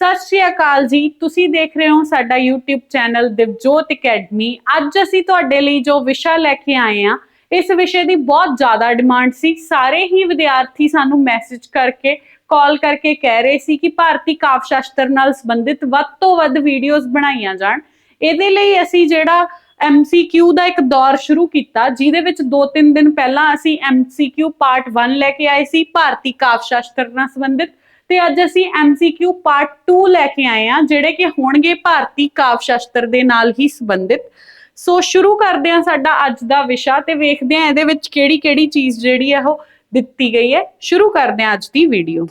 ਸਤਿ ਸ਼੍ਰੀ ਅਕਾਲ ਜੀ। ਤੁਸੀਂ ਦੇਖ ਰਹੇ ਹੋ ਸਾਡਾ YouTube ਚੈਨਲ ਦਿਵਜੋਤ ਅਕੈਡਮੀ ਅੱਜ ਅਸੀਂ ਤੁਹਾਡੇ ਲਈ ਜੋ ਵਿਸ਼ਾ ਲੈ ਕੇ ਆਏ ਆ ਇਸ ਵਿਸ਼ੇ ਦੀ ਬਹੁਤ ਜ਼ਿਆਦਾ ਡਿਮਾਂਡ ਸੀ। ਸਾਰੇ ਹੀ ਵਿਦਿਆਰਥੀ ਸਾਨੂੰ ਮੈਸੇਜ ਕਰਕੇ ਕਾਲ ਕਰਕੇ ਕਹਿ ਰਹੇ ਸੀ ਕਿ ਭਾਰਤੀ ਕਾਵਿ ਸ਼ਾਸਤਰ ਨਾਲ ਸੰਬੰਧਿਤ ਵੱਧ ਤੋਂ ਵੱਧ ਵੀਡੀਓਜ਼ ਬਣਾਈਆਂ ਜਾਣ। ਇਹਦੇ ਲਈ ਅਸੀਂ ਜਿਹੜਾ MCQ ਦਾ ਇੱਕ ਦੌਰ ਸ਼ੁਰੂ ਕੀਤਾ, ਜਿਹਦੇ ਵਿੱਚ 2-3 ਦਿਨ ਪਹਿਲਾਂ ਅਸੀਂ MCQ ਪਾਰਟ 1 ਲੈ ਕੇ ਆਏ ਸੀ, ਭਾਰਤੀ ਕਾਵਿ ਸ਼ਾਸਤਰ ਨਾਲ ਸੰਬੰਧਿਤ। ਤੇ ਅੱਜ ਅਸੀਂ MCQ ਪਾਰਟ 2 ਲੈ ਕੇ ਆਏ ਹਾਂ, ਜਿਹੜੇ ਕਿ ਹੋਣਗੇ ਭਾਰਤੀ ਕਾਵ ਸ਼ਾਸਤਰ ਦੇ ਨਾਲ ਹੀ ਸੰਬੰਧਿਤ। ਸੋ ਸ਼ੁਰੂ ਕਰਦੇ ਹਾਂ ਸਾਡਾ ਅੱਜ ਦਾ ਵਿਸ਼ਾ ਤੇ ਵੇਖਦੇ ਹਾਂ ਇਹਦੇ ਵਿੱਚ ਕਿਹੜੀ ਕਿਹੜੀ ਚੀਜ਼ ਜਿਹੜੀ ਹੈ ਉਹ ਦਿੱਤੀ ਗਈ ਹੈ। ਸ਼ੁਰੂ ਕਰਦੇ ਹਾਂ ਅੱਜ ਦੀ ਵੀਡੀਓ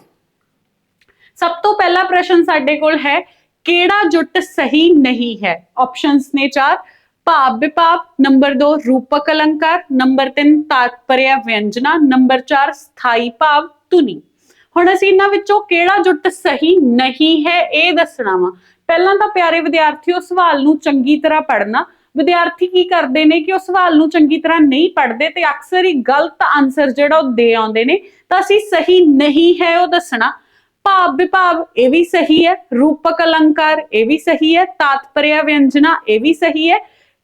ਸਭ ਤੋਂ ਪਹਿਲਾ ਪ੍ਰਸ਼ਨ ਸਾਡੇ ਕੋਲ ਹੈ, ਕਿਹੜਾ ਜੁੱਟ ਸਹੀ ਨਹੀਂ ਹੈ? ਆਪਸ਼ਨਸ ਨੇ ਚਾਰ, ਭਾਵ ਵਿਭਾਵ ਨੰਬਰ 2 ਰੂਪਕ ਅਲੰਕਾਰ ਨੰਬਰ 3 ਤਾਤਪਰਯ ਵਿਅੰਜਨਾ ਨੰਬਰ 4 ਸਥਾਈ ਭਾਵ, ਧੁਨੀ। ਹੁਣ ਅਸੀਂ ਇਹਨਾਂ ਵਿੱਚੋਂ ਕਿਹੜਾ ਜੁੱਟ ਸਹੀ ਨਹੀਂ ਹੈ, ਇਹ ਦੱਸਣਾ ਵਾ। ਪਹਿਲਾਂ ਤਾਂ ਪਿਆਰੇ ਵਿਦਿਆਰਥੀਓ, ਸਵਾਲ ਨੂੰ ਚੰਗੀ ਤਰ੍ਹਾਂ ਪੜ੍ਹਨਾ। ਵਿਦਿਆਰਥੀ ਕੀ ਕਰਦੇ ਨੇ ਕਿ ਉਹ ਸਵਾਲ ਨੂੰ ਚੰਗੀ ਤਰ੍ਹਾਂ ਨਹੀਂ ਪੜ੍ਹਦੇ ਤੇ ਅਕਸਰ ਹੀ ਗਲਤ ਆਨਸਰ ਜਿਹੜਾ ਉਹ ਦੇ ਆਉਂਦੇ ਨੇ, ਤਾਂ ਅਸੀਂ ਸਹੀ ਨਹੀਂ ਹੈ ਉਹ ਦੱਸਣਾ। ਭਾਵ ਵਿਭਾਵ ਇਹ ਵੀ ਸਹੀ ਹੈ, ਰੂਪਕ ਅਲੰਕਾਰ ਇਹ ਵੀ ਸਹੀ ਹੈ, ਤਾਤਪਰਯ ਵਿਅੰਜਨਾ ਇਹ ਵੀ ਸਹੀ ਹੈ।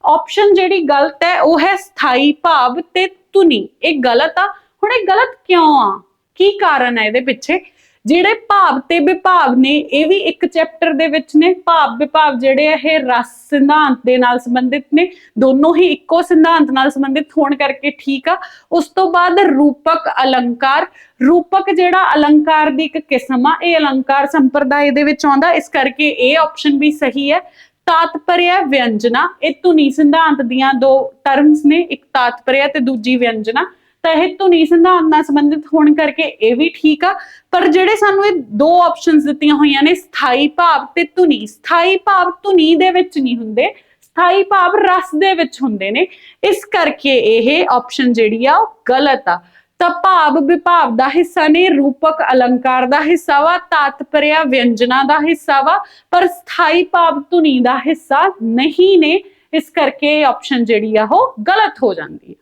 ਆਪਸ਼ਨ ਜਿਹੜੀ ਗਲਤ ਹੈ, ਉਹ ਹੈ ਸਥਾਈ ਭਾਵ ਤੇ ਧੁਨੀ। ਇਹ ਗਲਤ ਆ। ਹੁਣ ਇਹ ਗਲਤ ਕਿਉਂ ਆ? ਕੀ ਕਾਰਨ ਹੈ ਇਹਦੇ ਪਿੱਛੇ? ਜਿਹੜੇ ਭਾਵ ਤੇ ਵਿਭਾਵ ਨੇ, ਇਹ ਵੀ ਇੱਕ ਚੈਪਟਰ ਦੇ ਵਿੱਚ ਨੇ। ਭਾਵ, ਵਿਭਾਵ ਜਿਹੜੇ ਆ, ਇਹ ਰਸ ਸਿਧਾਂਤ ਦੇ ਨਾਲ ਸੰਬੰਧਿਤ ਨੇ। ਦੋਨੋਂ ਹੀ ਇੱਕੋ ਸਿਧਾਂਤ ਨਾਲ ਸੰਬੰਧਿਤ ਹੋਣ ਕਰਕੇ ਠੀਕ ਆ। ਉਸ ਤੋਂ ਬਾਅਦ ਰੂਪਕ ਅਲੰਕਾਰ। ਰੂਪਕ ਜਿਹੜਾ ਅਲੰਕਾਰ ਦੀ ਇੱਕ ਕਿਸਮ ਆ, ਇਹ ਅਲੰਕਾਰ ਸੰਪਰਦਾਇ ਦੇ ਵਿੱਚ ਆਉਂਦਾ। ਇਸ ਕਰਕੇ ਇਹ ਆਪਸ਼ਨ ਵੀ ਸਹੀ ਹੈ। ਤਾਤਪਰਿਆ ਵਿਅੰਜਨਾ। ਇਹ ਧੁਨੀ ਸਿਧਾਂਤ ਦੀਆਂ ਦੋ ਟਰਮਸ ਨੇ। ਇੱਕ ਤਾਤਪਰਯ ਤੇ ਦੂਜੀ ਵਿਅੰਜਨਾ। ਤਾਂ ਇਹ ਧੁਨੀ ਸਿਧਾਂਤ ਨਾਲ ਸੰਬੰਧਿਤ ਹੋਣ ਕਰਕੇ ਇਹ ਵੀ ਠੀਕ ਆ। ਪਰ ਜਿਹੜੇ ਸਾਨੂੰ ਇਹ ਦੋ ਆਪਸ਼ਨਸ ਦਿੱਤੀਆਂ ਹੋਈਆਂ ਨੇ, ਸਥਾਈ ਭਾਵ ਤੇ ਧੁਨੀ। ਸਥਾਈ ਭਾਵ ਧੁਨੀ ਦੇ ਵਿੱਚ ਨਹੀਂ ਹੁੰਦੇ, ਸਥਾਈ ਭਾਵ ਰਸ ਦੇ ਵਿੱਚ ਹੁੰਦੇ ਨੇ। ਇਸ ਕਰਕੇ ਇਹ ਆਪਸ਼ਨ ਜਿਹੜੀ ਆ, ਉਹ ਗਲਤ ਆ। ਤਾਂ ਭਾਵ ਵਿਭਾਵ ਦਾ ਹਿੱਸਾ ਨੇ, ਰੂਪਕ ਅਲੰਕਾਰ ਦਾ ਹਿੱਸਾ ਵਾ ਤਾਤਪਰਿਆ ਵਿਅੰਜਨਾ ਦਾ ਹਿੱਸਾ ਵਾ, ਪਰ ਸਥਾਈ ਭਾਵ ਧੁਨੀ ਦਾ ਹਿੱਸਾ ਨਹੀਂ ਨੇ। ਇਸ ਕਰਕੇ ਇਹ ਆਪਸ਼ਨ ਜਿਹੜੀ ਆ, ਉਹ ਗਲਤ ਹੋ ਜਾਂਦੀ ਹੈ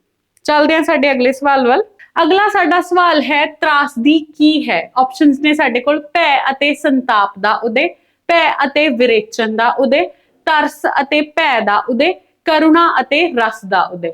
ਚੱਲਦੇ ਹਾਂ ਸਾਡੇ ਅਗਲੇ ਸਵਾਲ ਵੱਲ। ਅਗਲਾ ਸਾਡਾ ਸਵਾਲ ਹੈ ਤਰਾਸਦੀ ਕੀ ਹੈ? ਆਪਸ਼ਨਸ ਨੇ ਸਾਡੇ ਕੋਲ ਭੈ ਅਤੇ ਸੰਤਾਪ ਦਾ ਉਹਦੇ ਭੈ ਅਤੇ ਵਿਰੇਚਨ ਦਾ ਉਦੇ, ਤਰਸ ਅਤੇ ਭੈ ਦਾ ਉਹਦੇ ਕਰੁਣਾ ਅਤੇ ਰਸ ਦਾ ਉਦੇ।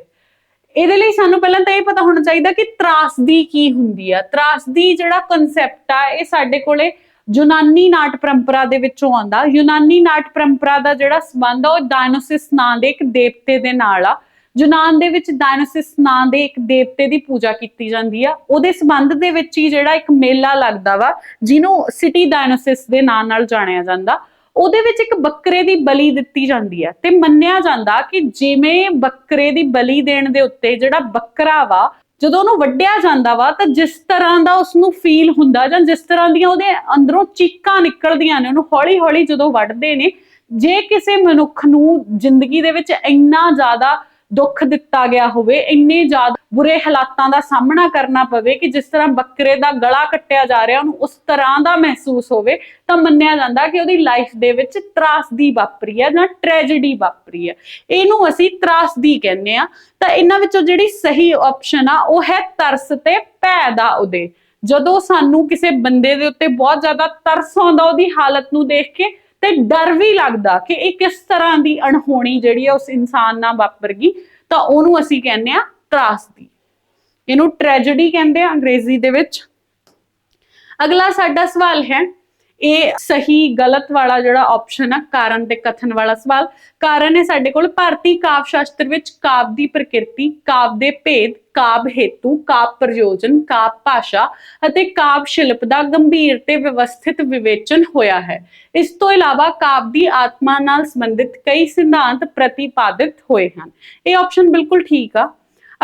ਇਹਦੇ ਲਈ ਸਾਨੂੰ ਪਹਿਲਾਂ ਤਾਂ ਇਹ ਪਤਾ ਹੋਣਾ ਚਾਹੀਦਾ ਕਿ ਤਰਾਸਦੀ ਕੀ ਹੁੰਦੀ ਆ। ਤਰਾਸਦੀ ਜਿਹੜਾ ਕਨਸੈਪਟ ਆ, ਇਹ ਸਾਡੇ ਕੋਲੇ ਯੂਨਾਨੀ ਨਾਟ ਪਰੰਪਰਾ ਦੇ ਵਿੱਚੋਂ ਆਉਂਦਾ। ਯੂਨਾਨੀ ਨਾਟ ਪਰੰਪਰਾ ਦਾ ਜਿਹੜਾ ਸੰਬੰਧ ਆ, ਉਹ ਡਾਇਨੋਸਿਸ ਨਾਂ ਦੇ ਇੱਕ ਦੇਵਤੇ ਦੇ ਨਾਲ ਆ। ਯੂਨਾਨ ਦੇ ਵਿੱਚ ਡਾਇਨੋਸਿਸ ਨਾਂ ਦੇ ਇੱਕ ਦੇਵਤੇ ਦੀ ਪੂਜਾ ਕੀਤੀ ਜਾਂਦੀ ਆ। ਉਹਦੇ ਸੰਬੰਧ ਦੇ ਵਿੱਚ ਹੀ ਜਿਹੜਾ ਇੱਕ ਮੇਲਾ ਲੱਗਦਾ ਵਾ, ਜਿਹਨੂੰ ਸਿਟੀ ਡਾਇਨੋਸਿਸ ਦੇ ਨਾਂ ਨਾਲ ਜਾਣਿਆ ਜਾਂਦਾ। ਉਹਦੇ ਵਿੱਚ ਇੱਕ ਬੱਕਰੇ ਦੀ ਬਲੀ ਦਿੱਤੀ ਜਾਂਦੀ ਹੈ ਤੇ ਮੰਨਿਆ ਜਾਂਦਾ ਕਿ ਜਿਵੇਂ ਬੱਕਰੇ ਦੀ ਬਲੀ ਦੇਣ ਦੇ ਉੱਤੇ ਜਿਹੜਾ ਬੱਕਰਾ ਵਾ, ਜਦੋਂ ਉਹਨੂੰ ਵੱਢਿਆ ਜਾਂਦਾ ਵਾ ਤਾਂ ਜਿਸ ਤਰ੍ਹਾਂ ਦਾ ਉਸ ਨੂੰ ਫੀਲ ਹੁੰਦਾ ਜਾਂ ਜਿਸ ਤਰ੍ਹਾਂ ਦੀਆਂ ਉਹਦੇ ਅੰਦਰੋਂ ਚੀਕਾਂ ਨਿਕਲਦੀਆਂ ਨੇ, ਉਹਨੂੰ ਹੌਲੀ-ਹੌਲੀ ਜਦੋਂ ਵੱਢਦੇ ਨੇ, ਜੇ ਕਿਸੇ ਮਨੁੱਖ ਨੂੰ ਜ਼ਿੰਦਗੀ ਦੇ ਵਿੱਚ ਇੰਨਾ ਜ਼ਿਆਦਾ ਦੁੱਖ ਦਿੱਤਾ ਗਿਆ ਹੋਵੇ, ਇੰਨੇ ਜ਼ਿਆਦਾ ਬੁਰੇ ਹਾਲਾਤਾਂ ਦਾ ਸਾਹਮਣਾ ਕਰਨਾ ਪਵੇ ਕਿ ਜਿਸ ਤਰ੍ਹਾਂ ਬੱਕਰੇ ਦਾ ਗਲਾ ਕੱਟਿਆ ਜਾ ਰਿਹਾ, ਉਹਨੂੰ ਉਸ ਤਰ੍ਹਾਂ ਦਾ ਮਹਿਸੂਸ ਹੋਵੇ, ਤਾਂ ਮੰਨਿਆ ਜਾਂਦਾ ਕਿ ਉਹਦੀ ਲਾਈਫ ਦੇ ਵਿੱਚ ਤਰਾਸਦੀ ਵਾਪਰੀ ਹੈ ਜਾਂ ਟ੍ਰੈਜੇਡੀ ਵਾਪਰੀ ਹੈ। ਇਹਨੂੰ ਅਸੀਂ ਤਰਾਸਦੀ ਕਹਿੰਦੇ ਆ ਤਾਂ ਇਹਨਾਂ ਵਿੱਚੋਂ ਜਿਹੜੀ ਸਹੀ ਆਪਸ਼ਨ ਆ, ਉਹ ਹੈ ਤਰਸ ਤੇ ਭੈ ਦਾ ਉਦੇ ਜਦੋਂ ਸਾਨੂੰ ਕਿਸੇ ਬੰਦੇ ਦੇ ਉੱਤੇ ਬਹੁਤ ਜ਼ਿਆਦਾ ਤਰਸ ਆਉਂਦਾ, ਉਹਦੀ ਹਾਲਤ ਨੂੰ ਦੇਖ ਕੇ ਤੇ ਡਰ ਵੀ ਲੱਗਦਾ ਕਿ ਇਹ ਕਿਸ ਤਰ੍ਹਾਂ ਦੀ ਅਣਹੋਣੀ ਜਿਹੜੀ ਆ ਉਸ ਇਨਸਾਨ ਨਾਲ ਵਾਪਰ ਗਈ, ਤਾਂ ਉਹਨੂੰ ਅਸੀਂ ਕਹਿੰਦੇ ਆ ਤਰਾਸਦੀ ਇਹਨੂੰ ਟ੍ਰੈਜੇਡੀ ਕਹਿੰਦੇ ਆ ਅੰਗਰੇਜ਼ੀ ਦੇ ਵਿੱਚ। ਅਗਲਾ ਸਾਡਾ ਸਵਾਲ ਹੈ ਇਹ ਸਹੀ ਗਲਤ ਵਾਲਾ ਜਿਹੜਾ ਆਪਸ਼ਨ ਆ, ਕਾਰਨ ਤੇ ਕਥਨ ਵਾਲਾ ਸਵਾਲ। ਕਾਰਨ ਹੈ ਸਾਡੇ ਕੋਲ ਭਾਰਤੀ ਕਾਵ ਸ਼ਾਸਤਰ ਵਿੱਚ ਕਾਵ ਦੀ ਪ੍ਰਕਿਰਤੀ, ਕਾਵ ਦੇ ਭੇਦ, ਕਾਵ ਹੇਤੂ, ਕਾਵ ਪ੍ਰਯੋਜਨ, ਕਾਵ ਭਾਸ਼ਾ ਅਤੇ ਕਾਵ ਸ਼ਿਲਪ ਦਾ ਗੰਭੀਰ ਤੇ ਵਿਵਸਥਿਤ ਵਿਵੇਚਨ ਹੋਇਆ ਹੈ। ਇਸ ਤੋਂ ਇਲਾਵਾ ਕਾਵ ਦੀ ਆਤਮਾ ਨਾਲ ਸੰਬੰਧਿਤ ਕਈ ਸਿਧਾਂਤ ਪ੍ਰਤੀਪਾਦਿਤ ਹੋਏ ਹਨ। ਇਹ ਆਪਸ਼ਨ ਬਿਲਕੁਲ ਠੀਕ ਆ।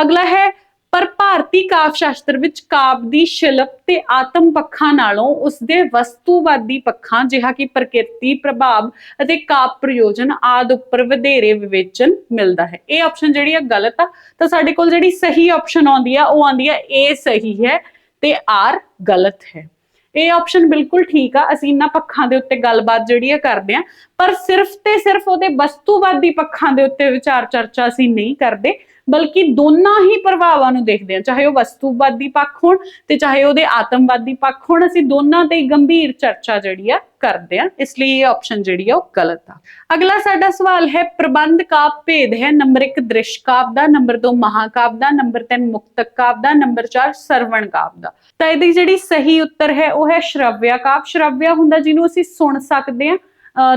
ਅਗਲਾ ਹੈ ਪਰ ਭਾਰਤੀ ਕਾਵ ਸ਼ਾਸਤਰ ਵਿੱਚ ਕਾਵ ਦੀ ਸ਼ਿਲਪ ਤੇ ਆਤਮ ਪੱਖਾਂ ਨਾਲੋਂ ਉਸਦੇ ਵਸਤੂਵਾਦੀ ਪੱਖਾਂ, ਜਿਹਾ ਕਿ ਪ੍ਰਕਿਰਤੀ ਪ੍ਰਭਾਵ ਅਤੇ ਕਾਵ ਪ੍ਰਯੋਜਨ ਆਦ ਉੱਪਰ ਵਧੇਰੇ ਵਿਵੇਚਨ ਮਿਲਦਾ ਹੈ। ਇਹ ਆਪਸ਼ਨ ਜਿਹੜੀ ਆ ਗਲਤ ਆ, ਤਾਂ ਸਾਡੇ ਕੋਲ ਜਿਹੜੀ ਸਹੀ ਆਪਸ਼ਨ ਆਉਂਦੀ ਆ, ਉਹ ਆਉਂਦੀ ਆ ਏ ਸਹੀ ਹੈ ਤੇ ਆਰ ਗਲਤ ਹੈ। ਇਹ ਆਪਸ਼ਨ ਬਿਲਕੁਲ ਠੀਕ ਆ, ਅਸੀਂ ਇਹਨਾਂ ਪੱਖਾਂ ਦੇ ਉੱਤੇ ਗੱਲਬਾਤ ਜਿਹੜੀ ਆ ਕਰਦੇ ਆ, ਪਰ ਸਿਰਫ ਤੇ ਸਿਰਫ ਉਹਦੇ ਵਸਤੂਵਾਦੀ ਪੱਖਾਂ ਦੇ ਉੱਤੇ ਵਿਚਾਰ ਚਰਚਾ ਅਸੀਂ ਨਹੀਂ ਕਰਦੇ। ਬਲਕਿ ਦੋਨਾਂ ਹੀ ਪ੍ਰਭਾਵਾਂ ਨੂੰ ਦੇਖਦੇ ਹਾਂ, ਚਾਹੇ ਉਹ ਵਸਤੂਵਾਦੀ ਪੱਖ ਹੋਣ ਤੇ ਚਾਹੇ ਉਹਦੇ ਆਤਮਵਾਦੀ ਪੱਖ ਹੋਣ, ਅਸੀਂ ਦੋਨਾਂ ਤੇ ਗੰਭੀਰ ਚਰਚਾ ਜਿਹੜੀ ਆ ਕਰਦੇ ਹਾਂ, ਇਸ ਲਈ ਇਹ ਆਪਸ਼ਨ ਜਿਹੜੀ ਆ ਉਹ ਗਲਤ ਆ। ਅਗਲਾ ਸਾਡਾ ਸਵਾਲ ਹੈ, ਪ੍ਰਬੰਧ ਕਾਵ ਭੇਦ ਹੈ, ਨੰਬਰ 1 ਦ੍ਰਿਸ਼ ਕਾਵ ਦਾ, ਨੰਬਰ 2 ਮਹਾਕਾਵ ਦਾ, ਨੰਬਰ 3 ਮੁਕਤਕ ਕਾਵ ਦਾ, ਨੰਬਰ 4 ਸਰਵਣ ਕਾਵ ਦਾ। ਤਾਂ ਇਹਦੀ ਜਿਹੜੀ ਸਹੀ ਉੱਤਰ ਹੈ, ਉਹ ਹੈ ਸ਼੍ਰਵਿਆ ਕਾਵ। ਸ਼੍ਰਵਿਆ ਹੁੰਦਾ ਜਿਹਨੂੰ ਅਸੀਂ ਸੁਣ ਸਕਦੇ ਹਾਂ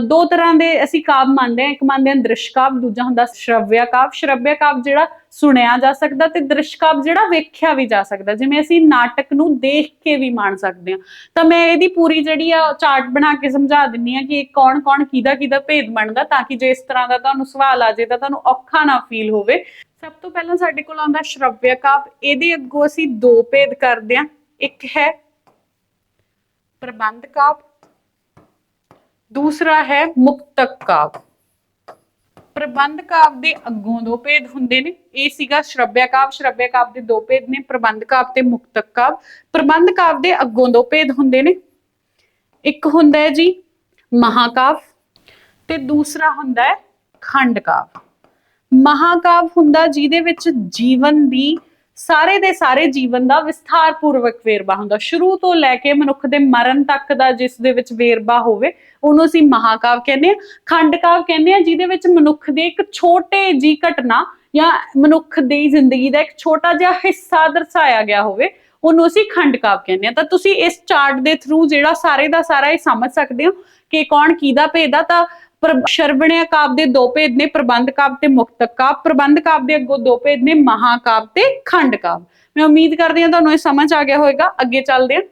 ਦੋ ਤਰ੍ਹਾਂ ਦੇ ਅਸੀਂ ਕਾਵ ਮੰਨਦੇ ਹਾਂ। ਇੱਕ ਮੰਨਦੇ ਹਾਂ ਦ੍ਰਿਸ਼ ਕਾਵ, ਦੂਜਾ ਹੁੰਦਾ ਸ਼ਰਵਿਆ ਕਾਵ। ਸ਼ਰਵਿਆ ਕਾਵ ਜਿਹੜਾ ਸੁਣਿਆ ਜਾ ਸਕਦਾ ਤੇ ਦ੍ਰਿਸ਼ ਕਾਵ ਜਿਹੜਾ ਵੇਖਿਆ ਵੀ ਜਾ ਸਕਦਾ। ਜਿਵੇਂ ਅਸੀਂ ਨਾਟਕ ਨੂੰ ਦੇਖ ਕੇ ਵੀ ਮਾਣ ਸਕਦੇ ਹਾਂ। ਤਾਂ ਮੈਂ ਇਹਦੀ ਪੂਰੀ ਜਿਹੜੀ ਆ ਚਾਰਟ ਬਣਾ ਕੇ ਸਮਝਾ ਦਿੰਨੀ ਆ ਕਿ ਇਹ ਕੌਣ ਕੌਣ ਕਿਹਦਾ ਕਿਹਦਾ ਭੇਦ ਬਣਦਾ ਤਾਂ ਕਿ ਜੇ ਇਸ ਤਰ੍ਹਾਂ ਦਾ ਤੁਹਾਨੂੰ ਸਵਾਲ ਆ ਜੇ ਤਾਂ ਤੁਹਾਨੂੰ ਔਖਾ ਨਾ ਫੀਲ ਹੋਵੇ। ਸਭ ਤੋਂ ਪਹਿਲਾਂ ਸਾਡੇ ਕੋਲ ਆਉਂਦਾ ਸ਼ਰਵਿਆ ਕਾਵ। ਇਹਦੇ ਅੱਗੋਂ ਅਸੀਂ ਦੋ ਭੇਦ ਕਰਦੇ ਹਾਂ। ਇੱਕ ਹੈ ਪ੍ਰਬੰਧ ਕਾਵ ਦੂਸਰਾ ਹੈ ਮੁਕਤਕ ਕਾਵ। ਪ੍ਰਬੰਧ ਕਾਵ ਦੇ ਅੱਗੋਂ ਦੋ ਭੇਦ ਹੁੰਦੇ ਨੇ। ਇਹ ਸੀਗਾ ਸ਼ਰਵਿਆ ਕਾਵਿ ਸ਼ਰਵਿਆ ਕਾਵਿ ਦੇ ਦੋ ਭੇਦ ਨੇ, ਪ੍ਰਬੰਧ ਕਾਵ ਤੇ ਮੁਕਤਕ ਕਾਵਿ। ਪ੍ਰਬੰਧ ਕਾਵ ਦੇ ਅੱਗੋਂ ਦੋ ਭੇਦ ਹੁੰਦੇ ਨੇ। ਇੱਕ ਹੁੰਦਾ ਹੈ ਜੀ ਮਹਾਕਾਵ ਤੇ ਦੂਸਰਾ ਹੁੰਦਾ ਹੈ ਖੰਡ ਕਾਵਿ। ਮਹਾਕਾਵ ਹੁੰਦਾ ਜਿਹਦੇ ਵਿੱਚ ਜੀਵਨ ਦੀ ਸਾਰੇ ਦੇ ਸਾਰੇ ਜੀਵਨ ਦਾ ਵਿਸਥਾਰ ਵੇਰਵਾ ਹੁੰਦਾ। ਸ਼ੁਰੂ ਤੋਂ ਲੈ ਕੇ ਮਨੁੱਖ ਦੇ ਮਰਨ ਤੱਕ ਦਾ ਜਿਸ ਦੇ ਵਿੱਚ ਵੇਰਵਾ ਹੋਵੇ, ਉਹਨੂੰ ਅਸੀਂ ਮਹਾਕਾਵ ਕਹਿੰਦੇ ਆ ਖੰਡ ਕਾਵ ਕਹਿੰਦੇ ਆ ਜਿਹਦੇ ਵਿੱਚ ਮਨੁੱਖ ਦੇ ਇੱਕ ਛੋਟੇ ਜੀ ਘਟਨਾ ਜਾਂ ਮਨੁੱਖ ਦੀ ਜ਼ਿੰਦਗੀ ਦਾ ਇੱਕ ਛੋਟਾ ਜਿਹਾ ਹਿੱਸਾ ਦਰਸਾਇਆ ਗਿਆ ਹੋਵੇ, ਉਹਨੂੰ ਅਸੀਂ ਖੰਡ ਕਾਵ ਕਹਿੰਦੇ ਆ ਤਾਂ ਤੁਸੀਂ ਇਸ ਚਾਰਟ ਦੇ ਥਰੂ ਜਿਹੜਾ ਸਾਰੇ ਦਾ ਸਾਰਾ ਇਹ ਸਮਝ ਸਕਦੇ ਹੋ ਕਿ ਕੌਣ ਕਿਹਦਾ ਭੇਜਦਾ ਤਾਂ ਸ਼ਰਵਣਿਆ ਕਾਵ ਦੇ ਦੋ ਭੇਦ ਨੇ, ਪ੍ਰਬੰਧ ਕਾਵ ਤੇ ਮੁਕਤਕ ਕਾਵ, ਪ੍ਰਬੰਧ ਕਾਵ ਦੇ ਅੱਗੋਂ ਦੋ ਭੇਦ ਨੇ ਮਹਾਕਾਵ ਤੇ ਖੰਡ ਕਾਵ। ਮੈਂ ਉਮੀਦ ਕਰਦੀ ਹਾਂ ਤੁਹਾਨੂੰ ਇਹ ਸਮਝ ਆ ਗਿਆ ਹੋਵੇਗਾ, ਅੱਗੇ ਚੱਲਦੇ ਹਾਂ।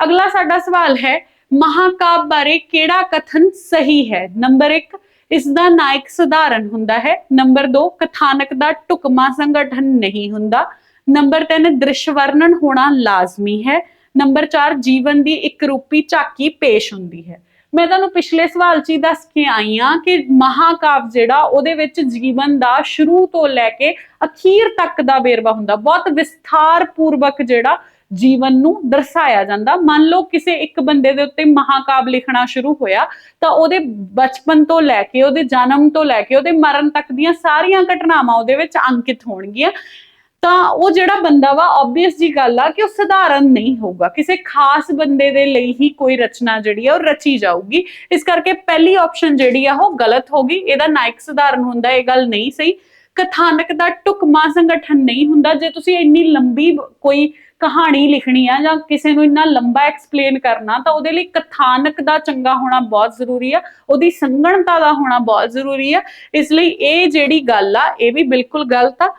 ਅਗਲਾ ਸਾਡਾ ਸਵਾਲ ਹੈ ਮਹਾਕਾਵ ਬਾਰੇ ਕਿਹੜਾ ਕਥਨ ਸਹੀ ਹੈ? ਨੰਬਰ 1 ਇਸ ਦਾ ਨਾਇਕ ਸਧਾਰਨ ਹੁੰਦਾ ਹੈ। ਨੰਬਰ 2 ਕਥਾਨਕ ਦਾ ਟੁਕਮਾ ਸੰਗਠਨ ਨਹੀਂ ਹੁੰਦਾ। ਨੰਬਰ 3 ਦ੍ਰਿਸ਼ ਵਰਣਨ ਹੋਣਾ ਲਾਜ਼ਮੀ ਹੈ। ਨੰਬਰ 4 ਜੀਵਨ ਦੀ ਇੱਕ ਰੂਪੀ ਝਾਕੀ ਪੇਸ਼ ਹੁੰਦੀ ਹੈ। ਮੈਂ ਤੁਹਾਨੂੰ ਪਿਛਲੇ ਸਵਾਲ 'ਚ ਹੀ ਦੱਸ ਕੇ ਆਈ ਆ ਕਿ ਮਹਾਕਾਵ ਜਿਹੜਾ ਉਹਦੇ ਵਿੱਚ ਜੀਵਨ ਦਾ ਸ਼ੁਰੂ ਤੋਂ ਲੈ ਕੇ ਅਖੀਰ ਤੱਕ ਦਾ ਵੇਰਵਾ ਹੁੰਦਾ। ਬਹੁਤ ਵਿਸਥਾਰ ਪੂਰਵਕ ਜਿਹੜਾ ਜੀਵਨ ਨੂੰ ਦਰਸਾਇਆ ਜਾਂਦਾ। ਮੰਨ ਲਓ ਕਿਸੇ ਇੱਕ ਬੰਦੇ ਦੇ ਉੱਤੇ ਮਹਾਕਾਵ ਲਿਖਣਾ ਸ਼ੁਰੂ ਹੋਇਆ, ਤਾਂ ਉਹਦੇ ਬਚਪਨ ਤੋਂ ਲੈ ਕੇ, ਉਹਦੇ ਜਨਮ ਤੋਂ ਲੈ ਕੇ, ਉਹਦੇ ਮਰਨ ਤੱਕ ਦੀਆਂ ਸਾਰੀਆਂ ਘਟਨਾਵਾਂ ਉਹਦੇ ਵਿੱਚ ਅੰਕਿਤ ਹੋਣਗੀਆਂ। ਤਾਂ ਉਹ ਜਿਹੜਾ ਬੰਦਾ ਵਾ ਆਬਵੀਅਸ ਜੀ ਗੱਲ ਆ ਕਿ ਉਹ ਸਧਾਰਨ ਨਹੀਂ ਹੋਊਗਾ। ਕਿਸੇ ਖਾਸ ਬੰਦੇ ਦੇ ਲਈ ਹੀ ਕੋਈ ਰਚਨਾ ਜਿਹੜੀ ਆ, ਉਹ ਰਚੀ ਜਾਊਗੀ। ਇਸ ਕਰਕੇ ਪਹਿਲੀ ਆਪਸ਼ਨ ਜਿਹੜੀ ਆ, ਉਹ ਗਲਤ ਹੋਗੀ ਇਹਦਾ ਨਾਇਕ ਸਧਾਰਨ ਹੁੰਦਾ, ਇਹ ਗੱਲ ਨਹੀਂ ਸਹੀ। ਕਥਾਨਕ ਦਾ ਟੁਕਮਾ ਸੰਗਠਨ ਨਹੀਂ ਹੁੰਦਾ। ਜੇ ਤੁਸੀਂ ਇੰਨੀ ਲੰਬੀ ਕੋਈ ਕਹਾਣੀ ਲਿਖਣੀ ਆ ਜਾਂ ਕਿਸੇ ਨੂੰ ਇੰਨਾ ਲੰਬਾ ਐਕਸਪਲੇਨ ਕਰਨਾ, ਤਾਂ ਉਹਦੇ ਲਈ ਕਥਾਨਕ ਦਾ ਚੰਗਾ ਹੋਣਾ ਬਹੁਤ ਜ਼ਰੂਰੀ ਆ। ਉਹਦੀ ਸੰਗਣਤਾ ਦਾ ਹੋਣਾ ਬਹੁਤ ਜ਼ਰੂਰੀ ਆ। ਇਸ ਲਈ ਇਹ ਜਿਹੜੀ ਗੱਲ ਆ, ਇਹ ਵੀ ਬਿਲਕੁਲ ਗਲਤ ਆ।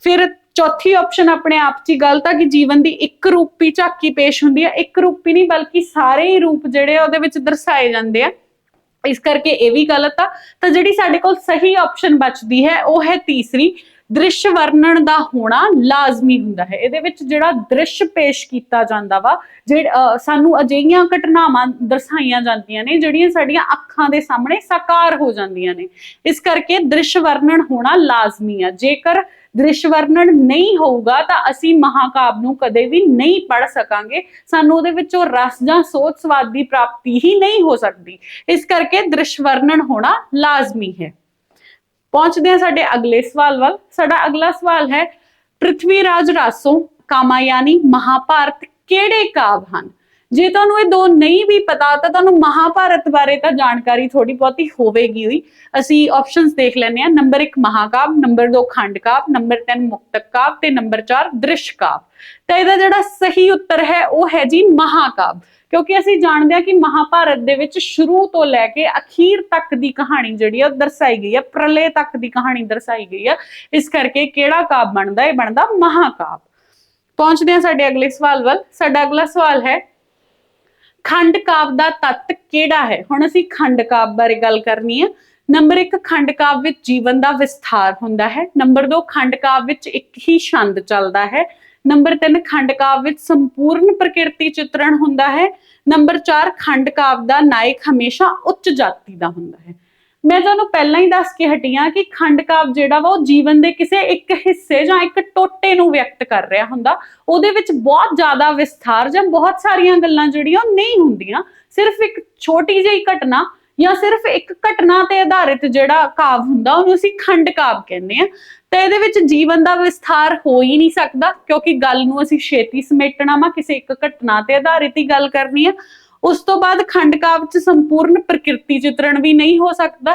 ਫਿਰ ਚੌਥੀ ਆਪਸ਼ਨ ਆਪਣੇ ਆਪ 'ਚ ਹੀ ਗਲਤ ਆ ਕਿ ਜੀਵਨ ਦੀ ਇੱਕ ਰੂਪੀ ਝਾਕੀ ਪੇਸ਼ ਹੁੰਦੀ ਆ, ਇੱਕ ਰੂਪੀ ਨਹੀਂ ਬਲਕਿ ਸਾਰੇ ਹੀ ਰੂਪ ਜਿਹੜੇ ਆ ਉਹਦੇ ਵਿੱਚ ਦਰਸਾਏ ਜਾਂਦੇ ਆ। ਇਸ ਕਰਕੇ ਇਹ ਵੀ ਗਲਤ ਆ। ਤਾਂ ਜਿਹੜੀ ਸਾਡੇ ਕੋਲ ਸਹੀ ਆਪਸ਼ਨ ਬਚਦੀ ਹੈ, ਉਹ ਹੈ ਤੀਸਰੀ। ਦ੍ਰਿਸ਼ ਵਰਣਨ ਦਾ ਹੋਣਾ ਲਾਜ਼ਮੀ ਹੁੰਦਾ ਹੈ। ਇਹਦੇ ਵਿੱਚ ਜਿਹੜਾ ਦ੍ਰਿਸ਼ ਪੇਸ਼ ਕੀਤਾ ਜਾਂਦਾ ਵਾ ਜਿਹੜਾ ਸਾਨੂੰ ਅਜਿਹੀਆਂ ਘਟਨਾਵਾਂ ਦਰਸਾਈਆਂ ਜਾਂਦੀਆਂ ਨੇ, ਜਿਹੜੀਆਂ ਸਾਡੀਆਂ ਅੱਖਾਂ ਦੇ ਸਾਹਮਣੇ ਸਾਕਾਰ ਹੋ ਜਾਂਦੀਆਂ ਨੇ। ਇਸ ਕਰਕੇ ਦ੍ਰਿਸ਼ ਵਰਣਨ ਹੋਣਾ ਲਾਜ਼ਮੀ ਆ। ਜੇਕਰ ਦ੍ਰਿਸ਼ ਵਰਣਨ ਨਹੀਂ ਹੋਊਗਾ, ਤਾਂ ਅਸੀਂ ਮਹਾਕਾਵ ਨੂੰ ਕਦੇ ਵੀ ਨਹੀਂ ਪੜ ਸਕਾਂਗੇ। ਸਾਨੂੰ ਉਹਦੇ ਵਿੱਚੋਂ ਰਸ ਜਾਂ ਸੋਚ ਸਵਾਦ ਦੀ ਪ੍ਰਾਪਤੀ ਹੀ ਨਹੀਂ ਹੋ ਸਕਦੀ। ਇਸ ਕਰਕੇ ਦ੍ਰਿਸ਼ ਵਰਣਨ ਹੋਣਾ ਲਾਜ਼ਮੀ ਹੈ। ਪਹੁੰਚਦੇ ਹਾਂ ਸਾਡੇ ਅਗਲੇ ਸਵਾਲ ਵੱਲ। ਸਾਡਾ ਅਗਲਾ ਸਵਾਲ ਹੈ, ਪ੍ਰਿਥਵੀ ਰਾਜ ਰਾਸੋ ਕਾਮਾਯਾਨੀ ਮਹਾਭਾਰਤ ਕਿਹੜੇ ਕਾਵ ਹਨ? ਜੇ ਤੁਹਾਨੂੰ ਇਹ ਦੋ ਨਹੀਂ ਵੀ ਪਤਾ, ਤਾਂ ਤੁਹਾਨੂੰ ਮਹਾਭਾਰਤ ਬਾਰੇ ਤਾਂ ਜਾਣਕਾਰੀ ਥੋੜੀ ਬਹੁਤੀ ਹੋਵੇਗੀ ਹੋਈ ਅਸੀਂ ਆਪਸ਼ਨਸ ਦੇਖ ਲੈਂਦੇ ਹਾਂ। ਨੰਬਰ 1 ਮਹਾਕਾਵ, ਨੰਬਰ 2 ਖੰਡ ਕਾਵ, ਨੰਬਰ 3 ਮੁਕਤਕ ਕਾਵ ਤੇ ਨੰਬਰ 4 ਦ੍ਰਿਸ਼ ਕਾਵ। ਤਾਂ ਇਹਦਾ ਜਿਹੜਾ ਸਹੀ ਉੱਤਰ ਹੈ, ਉਹ ਹੈ ਜੀ ਮਹਾਕਾਵ। ਕਿਉਂਕਿ ਅਸੀਂ ਜਾਣਦੇ ਹਾਂ ਕਿ ਮਹਾਭਾਰਤ ਦੇ ਵਿੱਚ ਸ਼ੁਰੂ ਤੋਂ ਲੈ ਕੇ ਅਖੀਰ ਤੱਕ ਦੀ ਕਹਾਣੀ ਜਿਹੜੀ ਆ ਦਰਸਾਈ ਗਈ ਹੈ ਪ੍ਰਲੇ ਤੱਕ ਦੀ ਕਹਾਣੀ ਦਰਸਾਈ ਗਈ ਹੈ ਇਸ ਕਰਕੇ ਕਿਹੜਾ ਕਾਵ ਬਣਦਾ, ਇਹ ਬਣਦਾ ਮਹਾਕਾਵ। ਪਹੁੰਚਦੇ ਹਾਂ ਸਾਡੇ ਅਗਲੇ ਸਵਾਲ ਵੱਲ। ਸਾਡਾ ਅਗਲਾ ਸਵਾਲ ਹੈ, ਖੰਡ ਕਾਵ ਦਾ ਤੱਤ ਕਿਹੜਾ ਹੈ? ਹੁਣ ਅਸੀਂ ਖੰਡ ਕਾਵ ਬਾਰੇ ਗੱਲ ਕਰਨੀ ਹੈ ਨੰਬਰ 1 ਖੰਡ ਕਾਵ ਵਿੱਚ ਜੀਵਨ ਦਾ ਵਿਸਥਾਰ ਹੁੰਦਾ ਹੈ। ਨੰਬਰ 2 ਖੰਡ ਕਾਵ ਵਿੱਚ ਇੱਕ ਹੀ ਛੰਦ ਚੱਲਦਾ ਹੈ। ਨੰਬਰ 3 ਖੰਡ ਕਾਵ ਵਿੱਚ ਸੰਪੂਰਨ ਪ੍ਰਕਿਰਤੀ ਚਿਤਰਣ ਹੁੰਦਾ ਹੈ। ਨੰਬਰ 4 ਖੰਡ ਕਾਵ ਦਾ ਨਾਇਕ ਹਮੇਸ਼ਾ ਉੱਚ ਜਾਤੀ ਦਾ ਹੁੰਦਾ ਹੈ। ਮੈਂ ਤੁਹਾਨੂੰ ਪਹਿਲਾਂ ਹੀ ਦੱਸ ਕੇ ਹਟੀਆਂ ਕਿ ਖੰਡ ਕਾਵ ਜਿਹੜਾ ਵਾ, ਉਹ ਜੀਵਨ ਦੇ ਕਿਸੇ ਇੱਕ ਹਿੱਸੇ ਜਾਂ ਇੱਕ ਟੋਟੇ ਨੂੰ ਵਿਅਕਤ ਕਰ ਰਿਹਾ ਹੁੰਦਾ। ਉਹਦੇ ਵਿੱਚ ਬਹੁਤ ਜ਼ਿਆਦਾ ਵਿਸਥਾਰ ਜਾਂ ਬਹੁਤ ਸਾਰੀਆਂ ਗੱਲਾਂ ਜਿਹੜੀਆਂ ਉਹ ਨਹੀਂ ਹੁੰਦੀਆਂ। ਸਿਰਫ ਇੱਕ ਛੋਟੀ ਜਿਹੀ ਘਟਨਾ ਜਾਂ ਸਿਰਫ ਇੱਕ ਘਟਨਾ ਤੇ ਆਧਾਰਿਤ ਜਿਹੜਾ ਕਾਵ ਹੁੰਦਾ, ਉਹਨੂੰ ਅਸੀਂ ਖੰਡ ਕਾਵ ਕਹਿੰਦੇ ਆ ਤੇ ਇਹਦੇ ਵਿੱਚ ਜੀਵਨ ਦਾ ਵਿਸਥਾਰ ਹੋ ਹੀ ਨਹੀਂ ਸਕਦਾ, ਕਿਉਂਕਿ ਗੱਲ ਨੂੰ ਅਸੀਂ ਛੇਤੀ ਸਮੇਟਣਾ ਵਾ, ਕਿਸੇ ਇੱਕ ਘਟਨਾ ਤੇ ਆਧਾਰਿਤ ਹੀ ਗੱਲ ਕਰਨੀ ਆ। ਉਸ ਤੋਂ ਬਾਅਦ ਖੰਡ ਕਾਵ ਚ ਸੰਪੂਰਨ ਪ੍ਰਕਿਰਤੀ ਚਿਤਰਣ ਵੀ ਨਹੀਂ ਹੋ ਸਕਦਾ,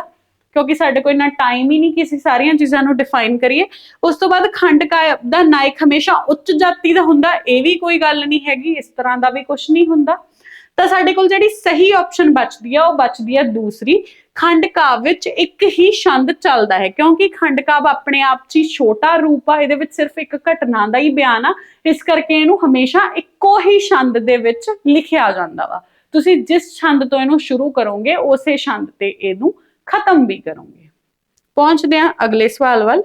ਕਿਉਂਕਿ ਸਾਡੇ ਕੋਲ ਇੰਨਾ ਟਾਈਮ ਹੀ ਨਹੀਂ ਕਿ ਅਸੀਂ ਸਾਰੀਆਂ ਚੀਜ਼ਾਂ ਨੂੰ ਡਿਫਾਈਨ ਕਰੀਏ। ਉਸ ਤੋਂ ਬਾਅਦ ਖੰਡ ਕਾਵ ਦਾ ਨਾਇਕ ਹਮੇਸ਼ਾ ਉੱਚ ਜਾਤੀ ਦਾ ਹੁੰਦਾ, ਇਹ ਵੀ ਕੋਈ ਗੱਲ ਨਹੀਂ ਹੈਗੀ, ਇਸ ਤਰ੍ਹਾਂ ਦਾ ਵੀ ਕੁਝ ਨਹੀਂ ਹੁੰਦਾ। ਤਾਂ ਸਾਡੇ ਕੋਲ ਜਿਹੜੀ ਸਹੀ ਆਪਸ਼ਨ ਬਚਦੀ ਆ, ਉਹ ਬਚਦੀ ਆ ਦੂਸਰੀ ਖੰਡ ਕਾਵ ਵਿੱਚ ਇੱਕ ਹੀ ਛੰਦ ਚੱਲਦਾ ਹੈ। ਕਿਉਂਕਿ ਖੰਡ ਕਾਵ ਆਪਣੇ ਆਪ 'ਚ ਛੋਟਾ ਰੂਪ ਆ, ਇਹਦੇ ਵਿੱਚ ਸਿਰਫ ਇੱਕ ਘਟਨਾ ਦਾ ਹੀ ਬਿਆਨ ਆ। ਇਸ ਕਰਕੇ ਇਹਨੂੰ ਹਮੇਸ਼ਾ ਇੱਕੋ ਹੀ ਛੰਦ ਦੇ ਵਿੱਚ ਲਿਖਿਆ ਜਾਂਦਾ ਵਾ। ਤੁਸੀਂ ਜਿਸ ਛੰਦ ਤੋਂ ਇਹਨੂੰ ਸ਼ੁਰੂ ਕਰੋਗੇ, ਉਸੇ ਛੰਦ ਤੇ ਇਹਨੂੰ ਖਤਮ ਵੀ ਕਰੋਗੇ। ਪਹੁੰਚਦੇ ਹਾਂ ਅਗਲੇ ਸਵਾਲ ਵੱਲ।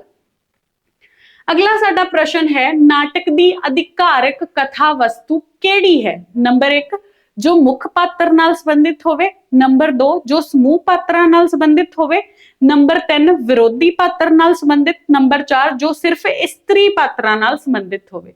ਅਗਲਾ ਸਾਡਾ ਪ੍ਰਸ਼ਨ ਹੈ, ਨਾਟਕ ਦੀ ਅਧਿਕਾਰਕ ਕਥਾ ਵਸਤੂ ਕਿਹੜੀ ਹੈ? ਨੰਬਰ 1 ਜੋ ਮੁੱਖ ਪਾਤਰ ਨਾਲ ਸੰਬੰਧਿਤ ਹੋਵੇ, ਨੰਬਰ 2 ਜੋ ਸਮੂਹ ਪਾਤਰਾਂ ਨਾਲ ਸੰਬੰਧਿਤ ਹੋਵੇ, ਨੰਬਰ 3 ਵਿਰੋਧੀ ਪਾਤਰ ਨਾਲ ਸੰਬੰਧਿਤ, ਨੰਬਰ 4 ਜੋ ਸਿਰਫ ਇਸਤਰੀ ਪਾਤਰਾਂ ਨਾਲ ਸੰਬੰਧਿਤ ਹੋਵੇ।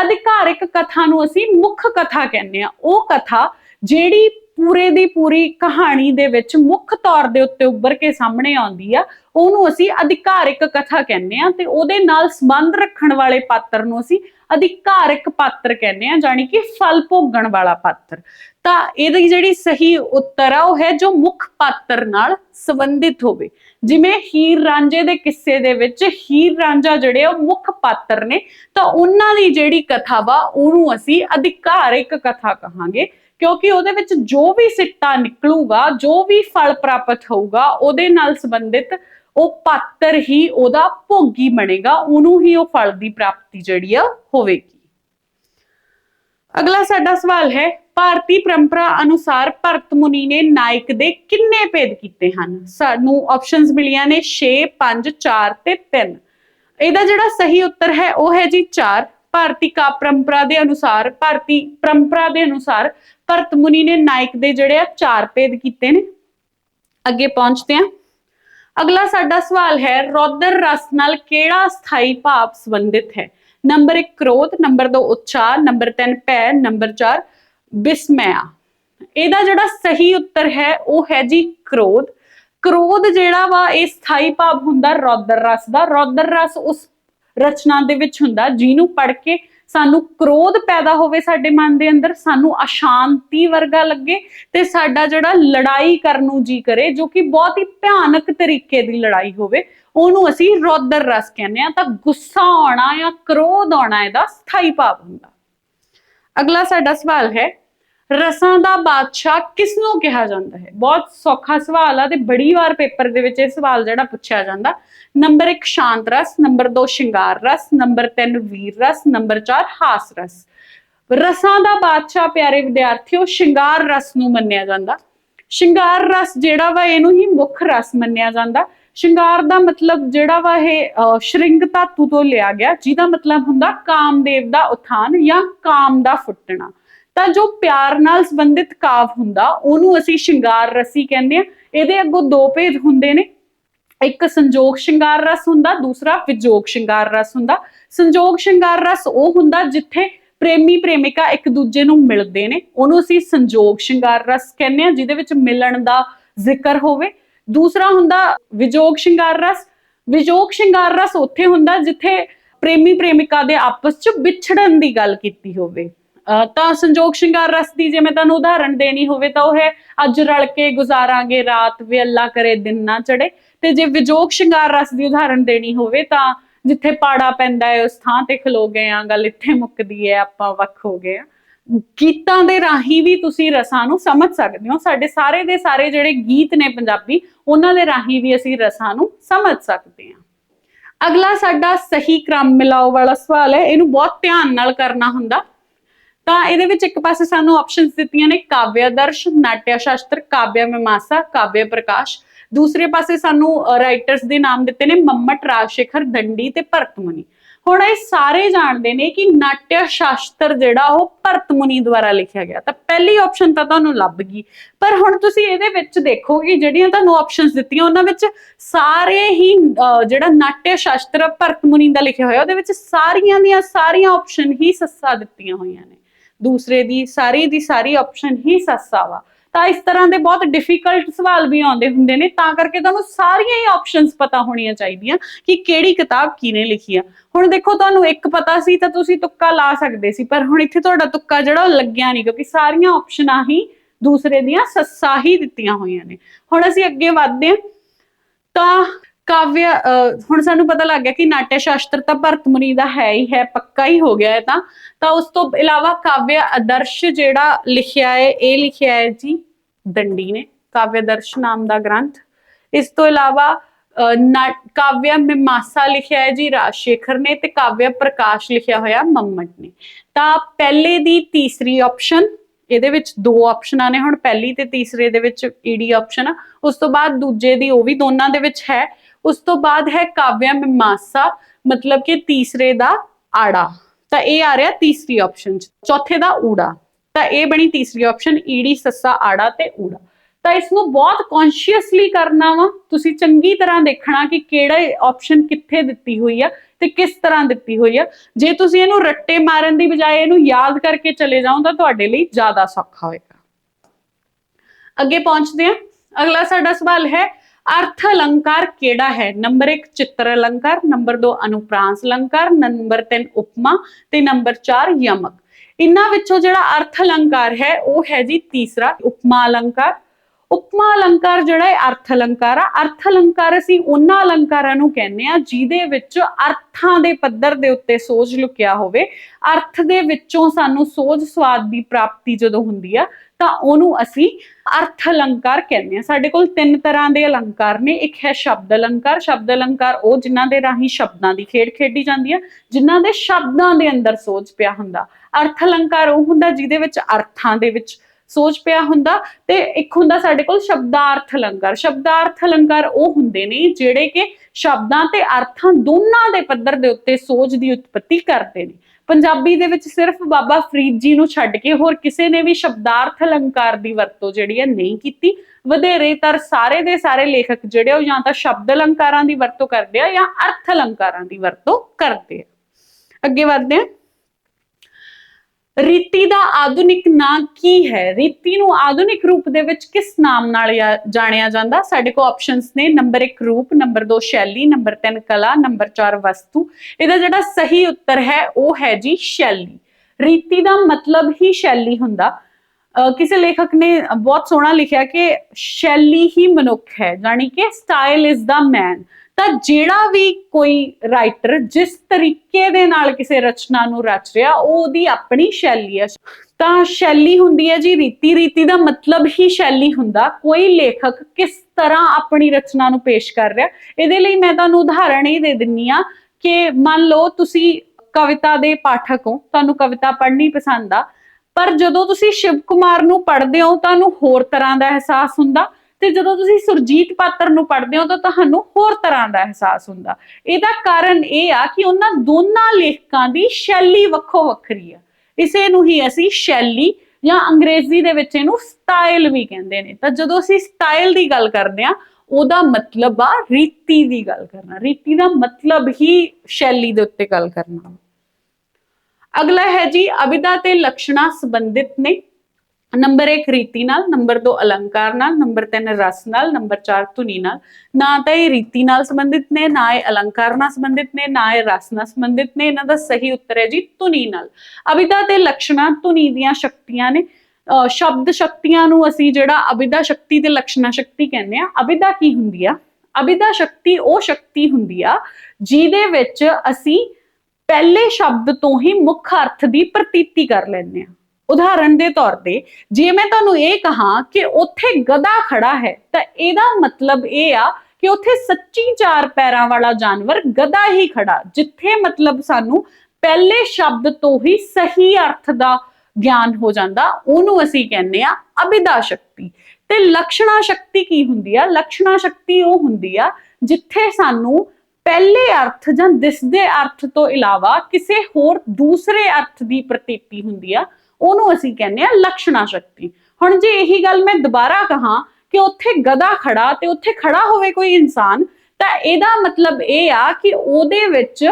ਅਧਿਕਾਰਿਕ ਕਥਾ ਨੂੰ ਅਸੀਂ ਮੁੱਖ ਕਥਾ ਕਹਿੰਦੇ ਆ ਉਹ ਕਥਾ ਜਿਹੜੀ ਪੂਰੇ ਦੀ ਪੂਰੀ ਕਹਾਣੀ ਦੇ ਵਿੱਚ ਮੁੱਖ ਤੌਰ ਦੇ ਉੱਤੇ ਉੱਭਰ ਕੇ ਸਾਹਮਣੇ ਆਉਂਦੀ ਆ, ਉਹਨੂੰ ਅਸੀਂ ਅਧਿਕਾਰਿਕ ਕਥਾ ਕਹਿੰਦੇ ਆ ਤੇ ਉਹਦੇ ਨਾਲ ਸੰਬੰਧ ਰੱਖਣ ਵਾਲੇ ਪਾਤਰ ਨੂੰ ਅਸੀਂ ਅਧਿਕਾਰਿਕ ਪਾਤਰ ਕਹਿੰਦੇ ਆ ਜਾਨੀ ਕਿ ਫਲ ਭੋਗਣ ਵਾਲਾ ਪਾਤਰ। ਤਾਂ ਇਹਦੀ ਜਿਹੜੀ ਸਹੀ ਉੱਤਰ ਆ, ਉਹ ਹੈ ਜੋ ਮੁੱਖ ਪਾਤਰ ਨਾਲ ਸੰਬੰਧਿਤ ਹੋਵੇ। ਜਿਵੇਂ ਹੀਰ ਰਾਂਝੇ ਦੇ ਕਿੱਸੇ ਦੇ ਵਿੱਚ ਹੀਰ ਰਾਂਝਾ ਜਿਹੜੇ ਆ, ਉਹ ਮੁੱਖ ਪਾਤਰ ਨੇ। ਤਾਂ ਉਹਨਾਂ ਦੀ ਜਿਹੜੀ ਕਥਾ ਵਾ, ਉਹਨੂੰ ਅਸੀਂ ਅਧਿਕਾਰਿਕ ਕਥਾ ਕਹਾਂਗੇ। ਕਿਉਂਕਿ ਉਹਦੇ ਵਿੱਚ ਜੋ ਵੀ ਸਿੱਟਾ ਨਿਕਲੂਗਾ, ਜੋ ਵੀ ਫਲ ਪ੍ਰਾਪਤ ਹੋਊਗਾ, ਉਹਦੇ ਨਾਲ ਸੰਬੰਧਿਤ ਉਹ ਪਾਤਰ ਹੀ ਉਹਦਾ ਭੋਗੀ ਬਣੇਗਾ, ਉਹਨੂੰ ਹੀ ਉਹ ਫਲ ਦੀ ਪ੍ਰਾਪਤੀ ਜਿਹੜੀ ਆ ਹੋਵੇਗੀ। ਅਗਲਾ ਸਾਡਾ ਸਵਾਲ ਹੈ, ਭਾਰਤੀ ਪਰੰਪਰਾ ਅਨੁਸਾਰ ਭਰਤ ਮੁਨੀ ਨੇ ਨਾਇਕ ਦੇ ਕਿੰਨੇ ਭੇਦ ਕੀਤੇ ਹਨ? ਸਾਨੂੰ ਆਪਸ਼ਨਸ ਮਿਲੀਆਂ ਨੇ 6 5 4 ਤੇ 3 ਇਹਦਾ ਜਿਹੜਾ ਸਹੀ ਉੱਤਰ ਹੈ, ਉਹ ਹੈ ਜੀ 4 ਭਾਰਤੀ ਕਾ ਪਰੰਪਰਾ ਦੇ ਅਨੁਸਾਰ, ਭਾਰਤੀ ਪਰੰਪਰਾ ਦੇ ਅਨੁਸਾਰ ਭਰਤ ਮੁਨੀ ਨੇ ਨਾਇਕ ਦੇ ਜਿਹੜੇ ਆ ਚਾਰ ਭੇਦ ਕੀਤੇ ਨੇ। ਅੱਗੇ ਪਹੁੰਚਦੇ ਹਾਂ। ਅਗਲਾ ਸਾਡਾ ਸਵਾਲ ਹੈ, ਰੌਦਰ ਰਸ ਨਾਲ ਕਿਹੜਾ ਸਥਾਈ ਭਾਵ ਸੰਬੰਧਿਤ ਹੈ? ਨੰਬਰ 1 ਕ੍ਰੋਧ ਨੰਬਰ 2 ਉਤਸ਼ਾਹ ਨੰਬਰ 3 ਭੈ ਨੰਬਰ 4 ਬਿਸਮਇਆ। ਇਹਦਾ ਜਿਹੜਾ ਸਹੀ ਉੱਤਰ ਹੈ, ਉਹ ਹੈ ਜੀ ਕ੍ਰੋਧ। ਕ੍ਰੋਧ ਜਿਹੜਾ ਵਾ, ਇਹ ਸਥਾਈ ਭਾਵ ਹੁੰਦਾ ਰੌਦਰ ਰਸ ਦਾ। ਰੌਦਰ ਰਸ ਉਸ ਰਚਨਾ ਦੇ ਵਿੱਚ ਹੁੰਦਾ, ਜਿਹਨੂੰ ਪੜ੍ਹ ਕੇ ਸਾਨੂੰ ਕ੍ਰੋਧ ਪੈਦਾ ਹੋਵੇ ਸਾਡੇ ਮਨ ਦੇ ਅੰਦਰ, ਸਾਨੂੰ ਅਸ਼ਾਂਤੀ ਵਰਗਾ ਲੱਗੇ ਤੇ ਸਾਡਾ ਜਿਹੜਾ ਲੜਾਈ ਕਰਨ ਨੂੰ ਜੀ ਕਰੇ, ਜੋ ਕਿ ਬਹੁਤ ਹੀ ਭਿਆਨਕ ਤਰੀਕੇ ਦੀ ਲੜਾਈ ਹੋਵੇ, ਉਹਨੂੰ ਅਸੀਂ ਰੌਦਰ ਰਸ ਕਹਿੰਦੇ ਆ ਤਾਂ ਗੁੱਸਾ ਆਉਣਾ ਜਾਂ ਕ੍ਰੋਧ ਆਉਣਾ, ਇਹਦਾ ਸਥਾਈ ਭਾਵ ਹੁੰਦਾ। ਅਗਲਾ ਸਾਡਾ ਸਵਾਲ ਹੈ ਰਸਾਂ ਦਾ ਬਾਦਸ਼ਾਹ ਕਿਸ ਨੂੰ ਕਿਹਾ ਜਾਂਦਾ ਹੈ? ਬਹੁਤ ਸੌਖਾ ਸਵਾਲ ਆ ਤੇ ਬੜੀ ਵਾਰ ਪੇਪਰ ਦੇ ਵਿੱਚ ਇਹ ਸਵਾਲ ਜਿਹੜਾ ਪੁੱਛਿਆ ਜਾਂਦਾ। ਨੰਬਰ 1 ਸ਼ਾਂਤ ਰਸ ਨੰਬਰ 2 ਸ਼ਿੰਗਾਰ ਰਸ ਨੰਬਰ 3 ਵੀਰ ਰਸ ਨੰਬਰ 4 ਹਾਸ ਰਸ। ਰਸਾਂ ਦਾ ਬਾਦਸ਼ਾਹ ਪਿਆਰੇ ਵਿਦਿਆਰਥੀਓ ਸ਼ਿੰਗਾਰ ਰਸ ਨੂੰ ਮੰਨਿਆ ਜਾਂਦਾ। ਸ਼ਿੰਗਾਰ ਰਸ ਜਿਹੜਾ ਵਾ ਇਹਨੂੰ ਹੀ ਮੁੱਖ ਰਸ ਮੰਨਿਆ ਜਾਂਦਾ। ਸ਼ਿੰਗਾਰ ਦਾ ਮਤਲਬ ਜਿਹੜਾ ਵਾ ਇਹ ਅਹ, ਸ਼੍ਰਿੰਗ ਧਾਤੂ ਤੋਂ ਲਿਆ ਗਿਆ ਜਿਹਦਾ ਮਤਲਬ ਹੁੰਦਾ ਕਾਮਦੇਵ ਦਾ ਉਥਾਨ ਜਾਂ ਕਾਮ ਦਾ ਫੁੱਟਣਾ। ਤਾਂ ਜੋ ਪਿਆਰ ਨਾਲ ਸੰਬੰਧਿਤ ਕਾਵ ਹੁੰਦਾ, ਉਹਨੂੰ ਅਸੀਂ ਸ਼ਿੰਗਾਰ ਰਸੀ ਕਹਿੰਦੇ ਆ ਇਹਦੇ ਅੱਗੋਂ ਦੋ ਭੇਦ ਹੁੰਦੇ ਨੇ। ਇੱਕ ਸੰਜੋਗ ਸ਼ਿੰਗਾਰ ਰਸ ਹੁੰਦਾ, ਦੂਸਰਾ ਵਿਜੋਗ ਸ਼ਿੰਗਾਰ ਰਸ ਹੁੰਦਾ। ਸੰਜੋਗ ਸ਼ਿੰਗਾਰ ਰਸ ਉਹ ਹੁੰਦਾ ਜਿੱਥੇ ਪ੍ਰੇਮੀ ਪ੍ਰੇਮਿਕਾ ਇੱਕ ਦੂਜੇ ਨੂੰ ਮਿਲਦੇ ਨੇ। ਉਹਨੂੰ ਅਸੀਂ ਸੰਜੋਗ ਸ਼ਿੰਗਾਰ ਰਸ ਕਹਿੰਦੇ ਆ ਜਿਹਦੇ ਵਿੱਚ ਮਿਲਣ ਦਾ ਜ਼ਿਕਰ ਹੋਵੇ। ਦੂਸਰਾ ਹੁੰਦਾ ਵਿਜੋਗ ਸ਼ਿੰਗਾਰ ਰਸ। ਵਿਜੋਗ ਸ਼ਿੰਗਾਰ ਰਸ ਉੱਥੇ ਹੁੰਦਾ ਜਿੱਥੇ ਪ੍ਰੇਮੀ ਪ੍ਰੇਮਿਕਾ ਦੇ ਆਪਸ 'ਚ ਵਿਛੜਨ ਦੀ ਗੱਲ ਕੀਤੀ ਹੋਵੇ। ਤਾਂ ਸੰਜੋਗ ਸ਼ਿੰਗਾਰ ਰਸ ਦੀ ਜੇ ਮੈਂ ਤੁਹਾਨੂੰ ਉਦਾਹਰਣ ਦੇਣੀ ਹੋਵੇ ਤਾਂ ਉਹ ਹੈ, ਅੱਜ ਰਲ ਕੇ ਗੁਜ਼ਾਰਾਂਗੇ ਰਾਤ ਵੇ ਅੱਲਾ ਕਰੇ ਦਿਨ ਨਾ ਚੜੇ। ਤੇ ਜੇ ਵਿਜੋਗ ਸ਼ਿੰਗਾਰ ਰਸ ਦੀ ਉਦਾਹਰਣ ਦੇਣੀ ਹੋਵੇ ਤਾਂ ਜਿੱਥੇ ਪਾੜਾ ਪੈਂਦਾ ਹੈ, ਉਸ ਥਾਂ ਤੇ ਖਲੋ ਗਏ ਆ, ਗੱਲ ਇੱਥੇ ਮੁੱਕਦੀ ਹੈ, ਆਪਾਂ ਵੱਖ ਹੋ ਗਏ ਆ। ਗੀਤਾਂ ਦੇ ਰਾਹੀਂ ਵੀ ਤੁਸੀਂ ਰਸਾਂ ਨੂੰ ਸਮਝ ਸਕਦੇ ਹੋ। ਸਾਡੇ ਸਾਰੇ ਦੇ ਸਾਰੇ ਜਿਹੜੇ ਗੀਤ ਨੇ ਪੰਜਾਬੀ, ਉਹਨਾਂ ਦੇ ਰਾਹੀਂ ਵੀ ਅਸੀਂ ਰਸਾਂ ਨੂੰ ਸਮਝ ਸਕਦੇ ਹਾਂ ਅਗਲਾ ਸਾਡਾ ਸਹੀ ਕ੍ਰਮ ਮਿਲਾਓ ਵਾਲਾ ਸਵਾਲ ਹੈ। ਇਹਨੂੰ ਬਹੁਤ ਧਿਆਨ ਨਾਲ ਕਰਨਾ ਹੁੰਦਾ। ਤਾਂ ਇਹਦੇ ਵਿੱਚ ਇੱਕ ਪਾਸੇ ਸਾਨੂੰ ਆਪਸ਼ਨਸ ਦਿੱਤੀਆਂ ਨੇ ਕਾਵਿ ਆਦਰਸ਼ ਨਾਟਯ ਸ਼ਾਸਤਰ, ਕਾਵਿਆ ਮੀਮਾਂਸਾ ਕਾਵਿ ਪ੍ਰਕਾਸ਼। ਦੂਸਰੇ ਪਾਸੇ ਸਾਨੂੰ ਰਾਈਟਰਸ ਦੇ ਨਾਮ ਦਿੱਤੇ ਨੇ ਮੰਮਟ ਰਾਜਸ਼ੇਖਰ ਦੰਡੀ ਤੇ ਭਰਤ ਮੁਨੀ। ਹੁਣ ਇਹ ਸਾਰੇ ਜਾਣਦੇ ਨੇ ਕਿ ਨਾਟਿਆ ਸ਼ਾਸਤਰ ਜਿਹੜਾ ਉਹ ਭਰਤ ਮੁਨੀ ਦੁਆਰਾ ਲਿਖਿਆ ਗਿਆ। ਤਾਂ ਪਹਿਲੀ ਆਪਸ਼ਨ ਤਾਂ ਤੁਹਾਨੂੰ ਲੱਭ ਗਈ। ਪਰ ਹੁਣ ਤੁਸੀਂ ਇਹਦੇ ਵਿੱਚ ਦੇਖੋਗੇ ਜਿਹੜੀਆਂ ਤੁਹਾਨੂੰ ਆਪਸ਼ਨਸ ਦਿੱਤੀਆਂ, ਉਹਨਾਂ ਵਿੱਚ ਸਾਰੇ ਹੀ ਜਿਹੜਾ ਨਾਟਿਆ ਸ਼ਾਸਤਰ ਭਰਤ ਮੁਨੀ ਦਾ ਲਿਖਿਆ ਹੋਇਆ, ਉਹਦੇ ਵਿੱਚ ਸਾਰੀਆਂ ਦੀਆਂ ਸਾਰੀਆਂ ਆਪਸ਼ਨ ਹੀ ਸੱਸਾ ਦਿੱਤੀਆਂ ਹੋਈਆਂ ਨੇ। ਦੂਸਰੇ ਦੀ, ਸਾਰੀ ਦੀ ਸਾਰੀ ਆਪਸ਼ਨ ਹੀ ਸੱਸਾ ਵਾ। ਤਾਂ ਇਸ ਤਰ੍ਹਾਂ ਦੇ ਬਹੁਤ ਡਿਫਿਕਲਟ ਸਵਾਲ ਵੀ ਆਉਂਦੇ ਹੁੰਦੇ ਨੇ, ਤਾਂ ਕਰਕੇ ਤੁਹਾਨੂੰ ਸਾਰੀਆਂ ਹੀ ਆਪਸ਼ਨਸ ਪਤਾ ਹੋਣੀਆਂ ਚਾਹੀਦੀਆਂ ਕਿ ਕਿਹੜੀ ਕਿਤਾਬ ਕਿਹਨੇ ਲਿਖੀ ਆ। ਹੁਣ ਦੇਖੋ, ਤੁਹਾਨੂੰ ਇੱਕ ਪਤਾ ਸੀ ਤਾਂ ਤੁਸੀਂ ਤੁੱਕਾ ਲਾ ਸਕਦੇ ਸੀ, ਪਰ ਹੁਣ ਇੱਥੇ ਤੁਹਾਡਾ ਤੁੱਕਾ ਜਿਹੜਾ ਉਹ ਲੱਗਿਆ ਨਹੀਂ ਕਿਉਂਕਿ ਸਾਰੀਆਂ ਆਪਸ਼ਨਾਂ ਹੀ ਦੂਸਰੇ ਦੀਆਂ ਸੱਸਾ ਹੀ ਦਿੱਤੀਆਂ ਹੋਈਆਂ ਨੇ। ਹੁਣ ਅਸੀਂ ਅੱਗੇ ਵਧਦੇ ਹਾਂ। ਤਾਂ ਕਾਵਿ ਹੁਣ ਸਾਨੂੰ ਪਤਾ ਲੱਗ ਗਿਆ ਕਿ ਨਾਟਯ ਸ਼ਾਸਤਰ ਤਾਂ ਭਰਤ ਮੁਨੀ ਦਾ ਹੈ ਹੀ ਹੈ ਪੱਕਾ ਹੀ ਹੋ ਗਿਆ ਹੈ ਤਾਂ। ਤਾਂ ਉਸ ਤੋਂ ਇਲਾਵਾ ਕਾਵਿ ਆਦਰਸ਼ ਜਿਹੜਾ ਲਿਖਿਆ ਹੈ ਇਹ ਲਿਖਿਆ ਹੈ ਜੀ ਦੰਡੀ ਨੇ ਕਾਵਿ ਆਦਰਸ਼ ਨਾਮ ਦਾ ਗ੍ਰੰਥ। ਇਸ ਤੋਂ ਇਲਾਵਾ ਅਹ, ਨਾ- ਕਾਵਿ ਮੀਮਾਂਸਾ ਲਿਖਿਆ ਹੈ ਜੀ ਰਾਜਸ਼ੇਖਰ ਨੇ ਤੇ ਕਾਵਿ ਪ੍ਰਕਾਸ਼ ਲਿਖਿਆ ਹੋਇਆ ਮੰਮਟ ਨੇ। ਤਾਂ ਪਹਿਲੇ ਦੀ ਤੀਸਰੀ ਆਪਸ਼ਨ ਇਹਦੇ ਵਿੱਚ ਦੋ ਆਪਸ਼ਨਾਂ ਨੇ ਹੁਣ ਪਹਿਲੀ ਤੇ ਤੀਸਰੇ ਦੇ ਵਿੱਚ ਈਡੀ ਆਪਸ਼ਨ ਆ। ਉਸ ਤੋਂ ਬਾਅਦ ਦੂਜੇ ਦੀ ਉਹ ਵੀ ਦੋਨਾਂ ਦੇ ਵਿੱਚ ਹੈ। ਉਸ ਤੋਂ ਬਾਅਦ ਹੈ ਕਾਵਿਆ ਮੀਮਾਂਸਾ, ਮਤਲਬ ਕਿ ਤੀਸਰੇ ਦਾ ਆੜਾ। ਤਾਂ ਇਹ ਆ ਰਿਹਾ ਤੀਸਰੀ ਆਪਸ਼ਨ ਚ। ਚੌਥੇ ਦਾ ਊੜਾ। ਤਾਂ ਇਹ ਬਣੀ ਤੀਸਰੀ ਆਪਸ਼ਨ ਈੜੀ, ਸੱਸਾ, ਆੜਾ ਤੇ ਊੜਾ। ਤਾਂ ਇਸ ਨੂੰ ਬਹੁਤ ਕੌਨਸ਼ੀਅਸਲੀ ਕਰਨਾ ਵਾ। ਤੁਸੀਂ ਚੰਗੀ ਤਰ੍ਹਾਂ ਦੇਖਣਾ ਕਿ ਕਿਹੜਾ ਆਪਸ਼ਨ ਕਿੱਥੇ ਦਿੱਤੀ ਹੋਈ ਆ ਤੇ ਕਿਸ ਤਰ੍ਹਾਂ ਦਿੱਤੀ ਹੋਈ ਆ। ਜੇ ਤੁਸੀਂ ਇਹਨੂੰ ਰੱਟੇ ਮਾਰਨ ਦੀ ਬਜਾਏ ਇਹਨੂੰ ਯਾਦ ਕਰਕੇ ਚਲੇ ਜਾਓ ਤਾਂ ਤੁਹਾਡੇ ਲਈ ਜ਼ਿਆਦਾ ਸੌਖਾ ਹੋਏਗਾ। ਅੱਗੇ ਪਹੁੰਚਦੇ ਹਾਂ। ਅਗਲਾ ਸਾਡਾ ਸਵਾਲ ਹੈ ਅਰਥ ਅਲੰਕਾਰ ਕਿਹੜਾ ਹੈ? ਨੰਬਰ 1 ਚਿੱਤਰ ਅਲੰਕਾਰ, ਨੰਬਰ 2 ਅਨੁਪ੍ਰਾਂਸ ਅਲੰਕਾਰ, ਨੰਬਰ 3 ਉਪਮਾ ਤੇ ਨੰਬਰ 4 ਯਮਕ। ਇਨ੍ਹਾਂ ਵਿੱਚੋਂ ਜਿਹੜਾ ਅਰਥ ਅਲੰਕਾਰ ਹੈ, ਉਹ ਹੈ ਜੀ ਤੀਸਰਾ ਉਪਮਾ ਅਲੰਕਾਰ। ਉਪਮਾ ਅਲੰਕਾਰ ਜਿਹੜਾ ਹੈ, ਅਰਥ ਅਲੰਕਾਰ ਆ। ਅਰਥ ਅਲੰਕਾਰ ਅਸੀਂ ਉਹਨਾਂ ਅਲੰਕਾਰਾਂ ਨੂੰ ਕਹਿੰਦੇ ਆ, ਜਿਹਦੇ ਵਿੱਚ ਅਰਥਾਂ ਦੇ ਪੱਧਰ ਦੇ ਉੱਤੇ ਸੋਝ ਲੁਕਿਆ ਹੋਵੇ। ਅਰਥ ਦੇ ਵਿੱਚੋਂ ਸਾਨੂੰ ਸੋਝ ਸਵਾਦ ਦੀ ਪ੍ਰਾਪਤੀ ਜਦੋਂ ਹੁੰਦੀ ਆ, ਤਾਂ ਉਹਨੂੰ ਅਸੀਂ ਅਰਥ ਅਲੰਕਾਰ ਕਹਿੰਦੇ ਆ। ਸਾਡੇ ਕੋਲ ਤਿੰਨ ਤਰ੍ਹਾਂ ਦੇ ਅਲੰਕਾਰ ਨੇ। ਇੱਕ ਹੈ ਸ਼ਬਦ ਅਲੰਕਾਰ। ਸ਼ਬਦ ਅਲੰਕਾਰ ਉਹ ਜਿਨ੍ਹਾਂ ਦੇ ਰਾਹੀਂ ਸ਼ਬਦਾਂ ਦੀ ਖੇਡ ਖੇਡੀ ਜਾਂਦੀ ਹੈ ਜਿਨ੍ਹਾਂ ਦੇ ਸ਼ਬਦਾਂ ਦੇ ਅੰਦਰ ਸੋਚ ਪਿਆ ਹੁੰਦਾ। ਅਰਥ ਅਲੰਕਾਰ ਉਹ ਹੁੰਦਾ ਜਿਹਦੇ ਵਿੱਚ ਅਰਥਾਂ ਦੇ ਵਿੱਚ ਸੋਚ ਪਿਆ ਹੁੰਦਾ ਤੇ ਇੱਕ ਹੁੰਦਾ ਸਾਡੇ ਕੋਲ ਸ਼ਬਦਾਰਥ ਅਲੰਕਾਰ। ਸ਼ਬਦਾਰਥ ਅਲੰਕਾਰ ਉਹ ਹੁੰਦੇ ਨੇ ਜਿਹੜੇ ਕਿ ਸ਼ਬਦਾਂ ਤੇ ਅਰਥਾਂ ਦੋਨਾਂ ਦੇ ਪੱਧਰ ਦੇ ਉੱਤੇ ਸੋਚ ਦੀ ਉਤਪਤੀ ਕਰਦੇ ਨੇ। ਪੰਜਾਬੀ ਦੇ ਵਿੱਚ ਸਿਰਫ ਬਾਬਾ ਫਰੀਦ ਜੀ ਨੂੰ ਛੱਡ ਕੇ ਹੋਰ ਕਿਸੇ ਨੇ ਵੀ ਸ਼ਬਦਾਰਥ ਅਲੰਕਾਰ ਦੀ ਵਰਤੋਂ ਜਿਹੜੀ ਹੈ ਨਹੀਂ ਕੀਤੀ। ਵਧੇਰੇ ਤਰ ਸਾਰੇ ਦੇ ਸਾਰੇ ਲੇਖਕ ਜਿਹੜੇ ਉਹ ਜਾਂ ਤਾਂ ਸ਼ਬਦ ਅਲੰਕਾਰਾਂ ਦੀ ਵਰਤੋਂ ਕਰਦੇ ਆ ਜਾਂ ਅਰਥ ਅਲੰਕਾਰਾਂ ਦੀ ਵਰਤੋਂ ਕਰਦੇ ਆ। ਅੱਗੇ ਵਧਦੇ ਹਾਂ। ਰੀਤੀ ਦਾ ਆਧੁਨਿਕ ਨਾਂ ਕੀ ਹੈ? ਰੀਤੀ ਨੂੰ ਆਧੁਨਿਕ ਰੂਪ ਦੇ ਵਿੱਚ ਕਿਸ ਨਾਮ ਨਾਲ ਯਾ- ਜਾਣਿਆ ਜਾਂਦਾ? ਸਾਡੇ ਕੋਲ ਆਪਸ਼ਨਸ ਨੇ ਨੰਬਰ 1 ਰੂਪ ਨੰਬਰ 2 ਸ਼ੈਲੀ ਨੰਬਰ 3 ਕਲਾ ਨੰਬਰ 4 ਵਸਤੂ। ਇਹਦਾ ਜਿਹੜਾ ਸਹੀ ਉੱਤਰ ਹੈ, ਉਹ ਹੈ ਜੀ ਸ਼ੈਲੀ। ਰੀਤੀ ਦਾ ਮਤਲਬ ਹੀ ਸ਼ੈਲੀ ਹੁੰਦਾ। ਕਿਸੇ ਲੇਖਕ ਨੇ ਬਹੁਤ ਸੋਹਣਾ ਲਿਖਿਆ ਕਿ ਸ਼ੈਲੀ ਹੀ ਮਨੁੱਖ ਹੈ, ਜਾਣੀ ਕਿ ਸਟਾਈਲ ਇਜ਼ ਦਾ ਮੈਨ ਤਾਂ ਜਿਹੜਾ ਵੀ ਕੋਈ ਰਾਈਟਰ ਜਿਸ ਤਰੀਕੇ ਦੇ ਨਾਲ ਕਿਸੇ ਰਚਨਾ ਨੂੰ ਰਚ ਰਿਹਾ, ਉਹ ਉਹਦੀ ਆਪਣੀ ਸ਼ੈਲੀ ਹੈ। ਤਾਂ ਸ਼ੈਲੀ ਹੁੰਦੀ ਹੈ ਜੀ ਰੀਤੀ ਰੀਤੀ ਦਾ ਮਤਲਬ ਹੀ ਸ਼ੈਲੀ ਹੁੰਦਾ। ਕੋਈ ਲੇਖਕ ਕਿਸ ਤਰ੍ਹਾਂ ਆਪਣੀ ਰਚਨਾ ਨੂੰ ਪੇਸ਼ ਕਰ ਰਿਹਾ, ਇਹਦੇ ਲਈ ਮੈਂ ਤੁਹਾਨੂੰ ਉਦਾਹਰਣ ਇਹ ਦੇ ਦਿੰਨੀ ਆ ਕਿ ਮੰਨ ਲਓ ਤੁਸੀਂ ਕਵਿਤਾ ਦੇ ਪਾਠਕ ਹੋ, ਤੁਹਾਨੂੰ ਕਵਿਤਾ ਪੜ੍ਹਨੀ ਪਸੰਦ ਆ ਪਰ ਜਦੋਂ ਤੁਸੀਂ ਸ਼ਿਵ ਕੁਮਾਰ ਨੂੰ ਪੜ੍ਹਦੇ ਹੋ ਤੁਹਾਨੂੰ ਹੋਰ ਤਰ੍ਹਾਂ ਦਾ ਅਹਿਸਾਸ ਹੁੰਦਾ ਤੇ ਜਦੋਂ ਤੁਸੀਂ ਸੁਰਜੀਤ ਪਾਤਰ ਨੂੰ ਪੜ੍ਹਦੇ ਹੋ ਤਾਂ ਤੁਹਾਨੂੰ ਹੋਰ ਤਰ੍ਹਾਂ ਦਾ ਅਹਿਸਾਸ ਹੁੰਦਾ। ਇਹਦਾ ਕਾਰਨ ਇਹ ਆ ਕਿ ਉਹਨਾਂ ਦੋਨਾਂ ਲੇਖਕਾਂ ਦੀ ਸ਼ੈਲੀ ਵੱਖੋ ਵੱਖਰੀ ਆ। ਇਸੇ ਨੂੰ ਹੀ ਅਸੀਂ ਸ਼ੈਲੀ ਜਾਂ ਅੰਗਰੇਜ਼ੀ ਦੇ ਵਿੱਚ ਇਹਨੂੰ ਸਟਾਈਲ ਵੀ ਕਹਿੰਦੇ ਨੇ। ਤਾਂ ਜਦੋਂ ਅਸੀਂ ਸਟਾਈਲ ਦੀ ਗੱਲ ਕਰਦੇ ਆ ਉਹਦਾ ਮਤਲਬ ਆ ਰੀਤੀ ਦੀ ਗੱਲ ਕਰਨਾ। ਰੀਤੀ ਦਾ ਮਤਲਬ ਹੀ ਸ਼ੈਲੀ ਦੇ ਉੱਤੇ ਗੱਲ ਕਰਨਾ। ਅਗਲਾ ਹੈ ਜੀ ਅਭਿਦਾ ਤੇ ਲਕਸ਼ਣਾ ਸੰਬੰਧਿਤ ਨੇ। ਨੰਬਰ 1 ਰੀਤੀ ਨਾਲ, ਨੰਬਰ 2 ਅਲੰਕਾਰ ਨਾਲ, ਨੰਬਰ 3 ਰਸ ਨਾਲ, ਨੰਬਰ 4 ਧੁਨੀ ਨਾਲ। ਨਾ ਤਾਂ ਇਹ ਰੀਤੀ ਨਾਲ ਸੰਬੰਧਿਤ ਨੇ, ਨਾ ਇਹ ਅਲੰਕਾਰ ਨਾਲ ਸੰਬੰਧਿਤ ਨੇ, ਨਾ ਇਹ ਰਸ ਨਾਲ ਸੰਬੰਧਿਤ ਨੇ। ਇਹਨਾਂ ਦਾ ਸਹੀ ਉੱਤਰ ਹੈ ਜੀ ਧੁਨੀ ਨਾਲ। ਅਭਿਦਾ ਤੇ ਲਕਸ਼ਣਾ ਧੁਨੀ ਦੀਆਂ ਸ਼ਕਤੀਆਂ ਨੇ। ਅਹ ਸ਼ਬਦ ਸ਼ਕਤੀਆਂ ਨੂੰ ਅਸੀਂ ਜਿਹੜਾ ਅਭਿਦਾ ਸ਼ਕਤੀ ਤੇ ਲਕਸ਼ਣਾ ਸ਼ਕਤੀ ਕਹਿੰਦੇ ਆ ਅਭਿਦਾ ਕੀ ਹੁੰਦੀ ਆ? ਅਭਿਦਾ ਸ਼ਕਤੀ ਉਹ ਸ਼ਕਤੀ ਹੁੰਦੀ ਆ, ਜਿਹਦੇ ਵਿੱਚ ਅਸੀਂ ਪਹਿਲੇ ਸ਼ਬਦ ਤੋਂ ਹੀ ਮੁੱਖ ਅਰਥ ਦੀ ਪ੍ਰਤੀਤੀ ਕਰ ਲੈਂਦੇ ਆ ਉਦਾਹਰਣ ਦੇ ਤੌਰ ਤੇ ਜੇ ਮੈਂ ਤੁਹਾਨੂੰ ਇਹ ਕਹਾਂ ਕਿ ਉੱਥੇ ਗਧਾ ਖੜਾ ਹੈ, ਤਾਂ ਇਹਦਾ ਮਤਲਬ ਇਹ ਆ ਕਿ ਉੱਥੇ ਸੱਚੀ ਚਾਰ ਪੈਰਾਂ ਵਾਲਾ ਜਾਨਵਰ ਗਧਾ ਹੀ ਖੜਾ ਜਿੱਥੇ ਮਤਲਬ ਸਾਨੂੰ ਪਹਿਲੇ ਸ਼ਬਦ ਤੋਂ ਹੀ ਸਹੀ ਅਰਥ ਦਾ ਗਿਆਨ ਹੋ ਜਾਂਦਾ, ਉਹਨੂੰ ਅਸੀਂ ਕਹਿੰਦੇ ਆ ਅਭਿਦਾ ਸ਼ਕਤੀ। ਤੇ ਲਕਸ਼ਣਾ ਸ਼ਕਤੀ ਕੀ ਹੁੰਦੀ ਆ? ਲਕਸ਼ਣਾ ਸ਼ਕਤੀ ਉਹ ਹੁੰਦੀ ਆ ਜਿੱਥੇ ਸਾਨੂੰ ਪਹਿਲੇ ਅਰਥ ਜਾਂ ਦਿਸਦੇ ਅਰਥ ਤੋਂ ਇਲਾਵਾ ਕਿਸੇ ਹੋਰ ਦੂਸਰੇ ਅਰਥ ਦੀ ਪ੍ਰਤੀਤੀ ਹੁੰਦੀ ਆ, ਉਹਨੂੰ ਅਸੀਂ ਕਹਿੰਦੇ ਆ ਲਕਸ਼ਣਾ ਸ਼ਕਤੀ। ਹੁਣ ਜੇ ਇਹੀ ਗੱਲ ਮੈਂ ਦੁਬਾਰਾ ਕਹਾਂ ਕਿ ਉੱਥੇ ਗਧਾ ਖੜਾ ਤੇ ਉੱਥੇ ਖੜਾ ਹੋਵੇ ਕੋਈ ਇਨਸਾਨ, ਤਾਂ ਇਹਦਾ ਮਤਲਬ ਇਹ ਆ ਕਿ ਉਹਦੇ ਵਿੱਚ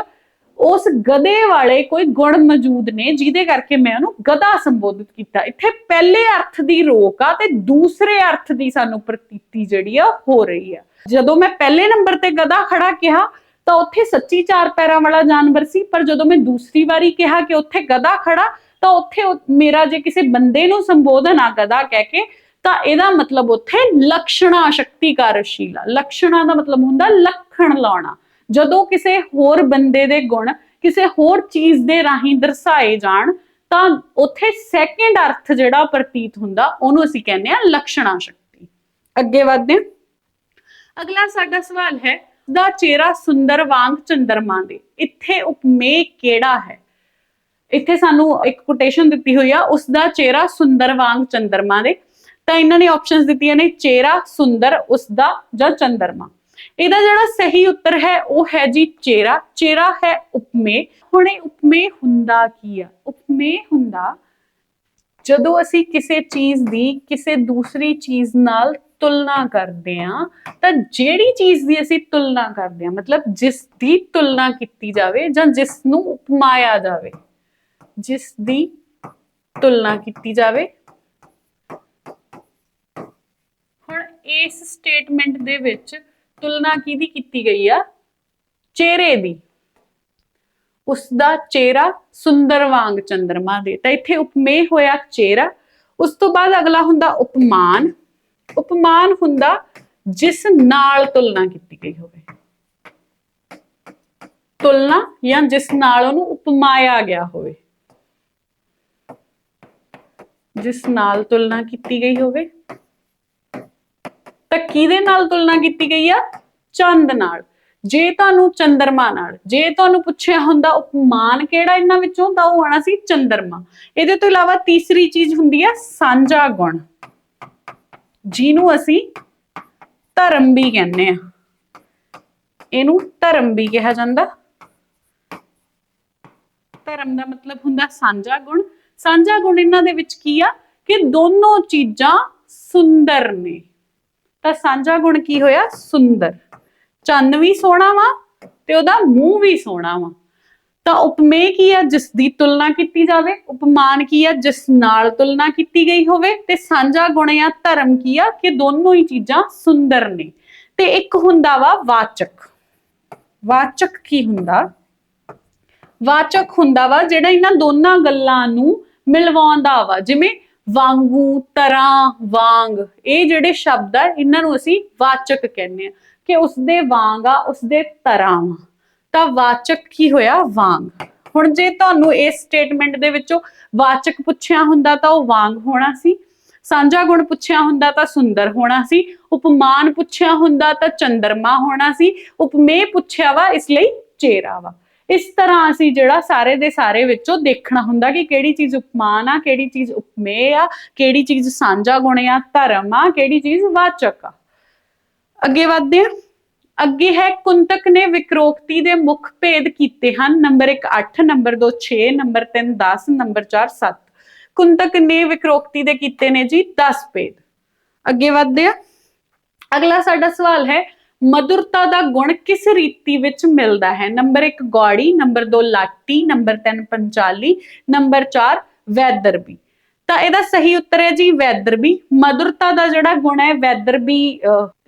ਉਸ ਗਧੇ ਵਾਲੇ ਕੋਈ ਗੁਣ ਮੌਜੂਦ ਨੇ, ਜਿਹਦੇ ਕਰਕੇ ਮੈਂ ਉਹਨੂੰ ਗਧਾ ਸੰਬੋਧਿਤ ਕੀਤਾ। ਇੱਥੇ ਪਹਿਲੇ ਅਰਥ ਦੀ ਰੋਕ ਆ ਤੇ ਦੂਸਰੇ ਅਰਥ ਦੀ ਸਾਨੂੰ ਪ੍ਰਤੀਤੀ ਜਿਹੜੀ ਆ ਹੋ ਰਹੀ ਆ। ਜਦੋਂ ਮੈਂ ਪਹਿਲੇ ਨੰਬਰ ਤੇ ਗਧਾ ਖੜਾ ਕਿਹਾ ਤਾਂ ਉੱਥੇ ਸੱਚੀ ਚਾਰ ਪੈਰਾਂ ਵਾਲਾ ਜਾਨਵਰ ਸੀ, ਪਰ ਜਦੋਂ ਮੈਂ ਦੂਸਰੀ ਵਾਰੀ ਕਿਹਾ ਕਿ ਉੱਥੇ ਗਧਾ ਖੜਾ, ਤਾਂ ਉੱਥੇ ਮੇਰਾ ਜੇ ਕਿਸੇ ਬੰਦੇ ਨੂੰ ਸੰਬੋਧਨ ਆ ਗਧਾ ਕਹਿ ਕੇ, ਤਾਂ ਇਹਦਾ ਮਤਲਬ ਉੱਥੇ ਲਕਸ਼ਣਾ ਸ਼ਕਤੀਕਾਰਸ਼ੀਲ ਆ। ਲਕਸ਼ਣਾ ਦਾ ਮਤਲਬ ਹੁੰਦਾ ਲੱਖਣ ਲਾਉਣਾ। ਜਦੋਂ ਕਿਸੇ ਹੋਰ ਬੰਦੇ ਦੇ ਗੁਣ, ਕਿਸੇ ਹੋਰ ਚੀਜ਼ ਦੇ ਰਾਹੀਂ ਦਰਸਾਏ ਜਾਣ, ਤਾਂ ਉੱਥੇ ਸੈਕੰਡ ਅਰਥ ਜਿਹੜਾ ਪ੍ਰਤੀਤ ਹੁੰਦਾ, ਉਹਨੂੰ ਅਸੀਂ ਕਹਿੰਦੇ ਆ ਲਕਸ਼ਣਾ ਸ਼ਕਤੀ। ਅੱਗੇ ਵਧਦੇ ਹਾਂ। ਅਗਲਾ ਸਾਡਾ ਸਵਾਲ ਹੈ ਦਾ ਚਿਹਰਾ ਸੁੰਦਰ ਵਾਂਗ ਚੰਦਰਮਾ ਦੇ। ਇੱਥੇ ਉਪਮੇ ਕਿਹੜਾ ਹੈ? ਇੱਥੇ ਸਾਨੂੰ ਇੱਕ ਕੋਟੇਸ਼ਨ ਦਿੱਤੀ ਹੋਈ ਆ, ਉਸ ਦਾ ਚਿਹਰਾ ਸੁੰਦਰ ਵਾਂਗ ਚੰਦਰਮਾ ਦੇ। ਤਾਂ ਇਹਨਾਂ ਨੇ ਆਪਸ਼ਨਸ ਦਿੱਤੀਆਂ ਨੇ, ਚਿਹਰਾ ਸੁੰਦਰ, ਉਸ ਦਾ ਜਾਂ ਚੰਦਰਮਾ ਇਹਦਾ ਜਿਹੜਾ ਸਹੀ ਉੱਤਰ ਹੈ, ਉਹ ਹੈ ਜੀ ਚਿਹਰਾ। ਚਿਹਰਾ ਹੈ ਉਪਮੇ ਹੁਣ ਇਹ ਉਪਮੇ ਹੁੰਦਾ ਕੀ ਆ? ਉਪਮੇ ਹੁੰਦਾ ਜਦੋਂ ਅਸੀਂ ਕਿਸੇ ਚੀਜ਼ ਦੀ, ਕਿਸੇ ਦੂਸਰੀ ਚੀਜ਼ ਨਾਲ ਤੁਲਨਾ ਕਰਦੇ ਆ ਤਾਂ ਜਿਹੜੀ ਚੀਜ਼ ਦੀ ਅਸੀਂ ਤੁਲਨਾ ਕਰਦੇ ਆ ਮਤਲਬ ਜਿਸ ਦੀ ਤੁਲਨਾ ਕੀਤੀ ਜਾਵੇ ਜਾਂ ਜਿਸ ਨੂੰ ਉਪਮਾਇਆ ਜਾਵੇ, ਜਿਸ ਦੀ ਤੁਲਨਾ ਕੀਤੀ ਜਾਵੇ। ਹੁਣ ਇਸ ਸਟੇਟਮੈਂਟ ਦੇ ਵਿੱਚ ਤੁਲਨਾ ਕਿਹਦੀ ਕੀਤੀ ਗਈ ਆ? ਚਿਹਰੇ ਦੀ। ਉਸ ਦਾ ਚਿਹਰਾ ਸੁੰਦਰ ਵਾਂਗ ਚੰਦਰਮਾ ਦੇ, ਤਾਂ ਇੱਥੇ ਉਪਮੇय ਹੋਇਆ ਚਿਹਰਾ, ਉਸ ਤੋਂ ਬਾਅਦ ਅਗਲਾ ਹੁੰਦਾ ਉਪਮਾਨ। ਉਪਮਾਨ ਹੁੰਦਾ ਜਿਸ ਨਾਲ ਤੁਲਨਾ ਕੀਤੀ ਗਈ ਹੋਵੇ। ਤੁਲਨਾ ਜਾਂ ਜਿਸ ਨਾਲ ਉਹਨੂੰ ਉਪਮਾਇਆ ਗਿਆ ਹੋਵੇ। ਜਿਸ ਨਾਲ ਤੁਲਨਾ ਕੀਤੀ ਗਈ ਹੋਵੇ। ਤਾਂ ਕਿਹਦੇ ਨਾਲ ਤੁਲਨਾ ਕੀਤੀ ਗਈ ਆ? ਚੰਦ ਨਾਲ। ਜੇ ਤੁਹਾਨੂੰ ਚੰਦਰਮਾ ਨਾਲ। ਜੇ ਤੁਹਾਨੂੰ ਪੁੱਛਿਆ ਹੁੰਦਾ ਉਪਮਾਨ ਕਿਹੜਾ ਇਹਨਾਂ ਵਿੱਚੋਂ, ਤਾਂ ਉਹ ਆਣਾ ਸੀ ਚੰਦਰਮਾ। ਇਹਦੇ ਤੋਂ ਇਲਾਵਾ ਤੀਸਰੀ ਚੀਜ਼ ਹੁੰਦੀ ਆ ਸਾਂਝਾ ਗੁਣ। ਜਿਹਨੂੰ ਅਸੀਂ ਧਰਮ ਵੀ ਕਹਿੰਦੇ ਆ। ਇਹਨੂੰ ਧਰਮ ਵੀ ਕਿਹਾ ਜਾਂਦਾ। ਧਰਮ ਦਾ ਮਤਲਬ ਹੁੰਦਾ ਸਾਂਝਾ ਗੁਣ। ਸਾਂਝਾ ਗੁਣ ਇਹਨਾਂ ਦੇ ਵਿੱਚ ਕੀ ਆ? ਕਿ ਦੋਨੋਂ ਚੀਜ਼ਾਂ ਸੁੰਦਰ ਨੇ। ਤਾਂ ਸਾਂਝਾ ਗੁਣ ਕੀ ਹੋਇਆ? ਸੁੰਦਰ। ਚੰਨ ਵੀ ਸੋਹਣਾ ਵਾ ਤੇ ਉਹਦਾ ਮੂੰਹ ਵੀ ਸੋਹਣਾ ਵਾ। ਤਾਂ ਉਪਮੇय ਕੀ ਆ ਜਿਸ ਦੀ ਤੁਲਨਾ ਕੀਤੀ ਜਾਵੇ, ਉਪਮਾਨ ਕੀ ਆ ਜਿਸ ਨਾਲ ਤੁਲਨਾ ਕੀਤੀ ਗਈ ਹੋਵੇ, ਤੇ ਸਾਂਝਾ ਗੁਣ ਜਾਂ ਧਰਮ ਕੀ ਆ? ਕਿ ਦੋਨੋਂ ਹੀ ਚੀਜ਼ਾਂ ਸੁੰਦਰ ਨੇ। ਤੇ ਇੱਕ ਹੁੰਦਾ ਵਾ ਵਾਚਕ। ਵਾਚਕ ਕੀ ਹੁੰਦਾ? ਵਾਚਕ ਹੁੰਦਾ ਵਾ ਜਿਹੜਾ ਇਹਨਾਂ ਦੋਨਾਂ ਗੱਲਾਂ ਨੂੰ ਮਿਲਵਾਉਂਦਾ ਵਾ। ਜਿਵੇਂ ਵਾਂਗੂ ਤਰ੍ਹਾਂ ਵਾਂਗ। ਇਹ ਜਿਹੜੇ ਸ਼ਬਦ ਆ, ਇਹਨਾਂ ਨੂੰ ਅਸੀਂ ਵਾਚਕ ਕਹਿੰਦੇ ਆ। ਕਿ ਉਸਦੇ ਵਾਂਗ ਆ, ਉਸਦੇ ਤਰ੍ਹਾਂ ਵਾ ਤਾਂ ਵਾਚਕ ਕੀ ਹੋਇਆ? ਵਾਂਗ। ਹੁਣ ਜੇ ਤੁਹਾਨੂੰ ਇਸ ਸਟੇਟਮੈਂਟ ਦੇ ਵਿੱਚੋਂ ਵਾਚਕ ਪੁੱਛਿਆ ਹੁੰਦਾ ਤਾਂ ਉਹ ਵਾਂਗ ਹੋਣਾ ਸੀ। ਸਾਂਝਾ ਗੁਣ ਪੁੱਛਿਆ ਹੁੰਦਾ ਤਾਂ ਸੁੰਦਰ ਹੋਣਾ ਸੀ। ਉਪਮਾਨ ਪੁੱਛਿਆ ਹੁੰਦਾ ਤਾਂ ਚੰਦਰਮਾ ਹੋਣਾ ਸੀ। ਉਪਮੇ ਪੁੱਛਿਆ ਵਾ, ਇਸ ਲਈ ਚੇਰਾ ਵਾ। ਇਸ ਤਰ੍ਹਾਂ ਅਸੀਂ ਜਿਹੜਾ ਸਾਰੇ ਦੇ ਸਾਰੇ ਵਿੱਚੋਂ ਦੇਖਣਾ ਹੁੰਦਾ ਕਿ ਕਿਹੜੀ ਚੀਜ਼ ਉਪਮਾਨ ਆ, ਕਿਹੜੀ ਚੀਜ਼ ਉਪਮੇ ਆ, ਕਿਹੜੀ ਚੀਜ਼ ਸਾਂਝਾ ਗੁਣ ਆ, ਧਰਮ ਆ, ਕਿਹੜੀ ਚੀਜ਼ ਵਾਚਕ ਆ। ਅੱਗੇ ਵਧਦੇ ਹਾਂ। ਅੱਗੇ ਹੈ ਕੁੰਤਕ ਨੇ ਵਿਕਰੋਕਤੀ ਦੇ ਮੁੱਖ ਭੇਦ ਕੀਤੇ ਹਨ। Number 1 8 number 2 6 number 3 10 number 4 7 Kuntak ਨੇ ਵਿਕਰੋਕਤੀ ਦੇ ਕੀਤੇ ਨੇ ਜੀ 10 ਭੇਦ। ਅੱਗੇ ਵਧਦੇ ਆ ਅਗਲਾ ਸਾਡਾ ਸਵਾਲ ਹੈ ਮధుਰਤਾ ਦਾ ਗੁਣ ਕਿਸ ਰੀਤੀ ਵਿੱਚ ਮਿਲਦਾ ਹੈ? ਨੰਬਰ 1 ਗੌੜੀ, ਨੰਬਰ 2 ਲਾਟੀ, ਨੰਬਰ 3 ਪੰਚਾਲੀ, ਨੰਬਰ 4 ਵੈਦਰਬੀ। ਤਾਂ ਇਹਦਾ ਸਹੀ ਉੱਤਰ ਹੈ ਜੀ ਵੈਦਰਬੀ। ਮధుਰਤਾ ਦਾ ਜਿਹੜਾ ਗੁਣ ਹੈ, ਵੈਦਰਬੀ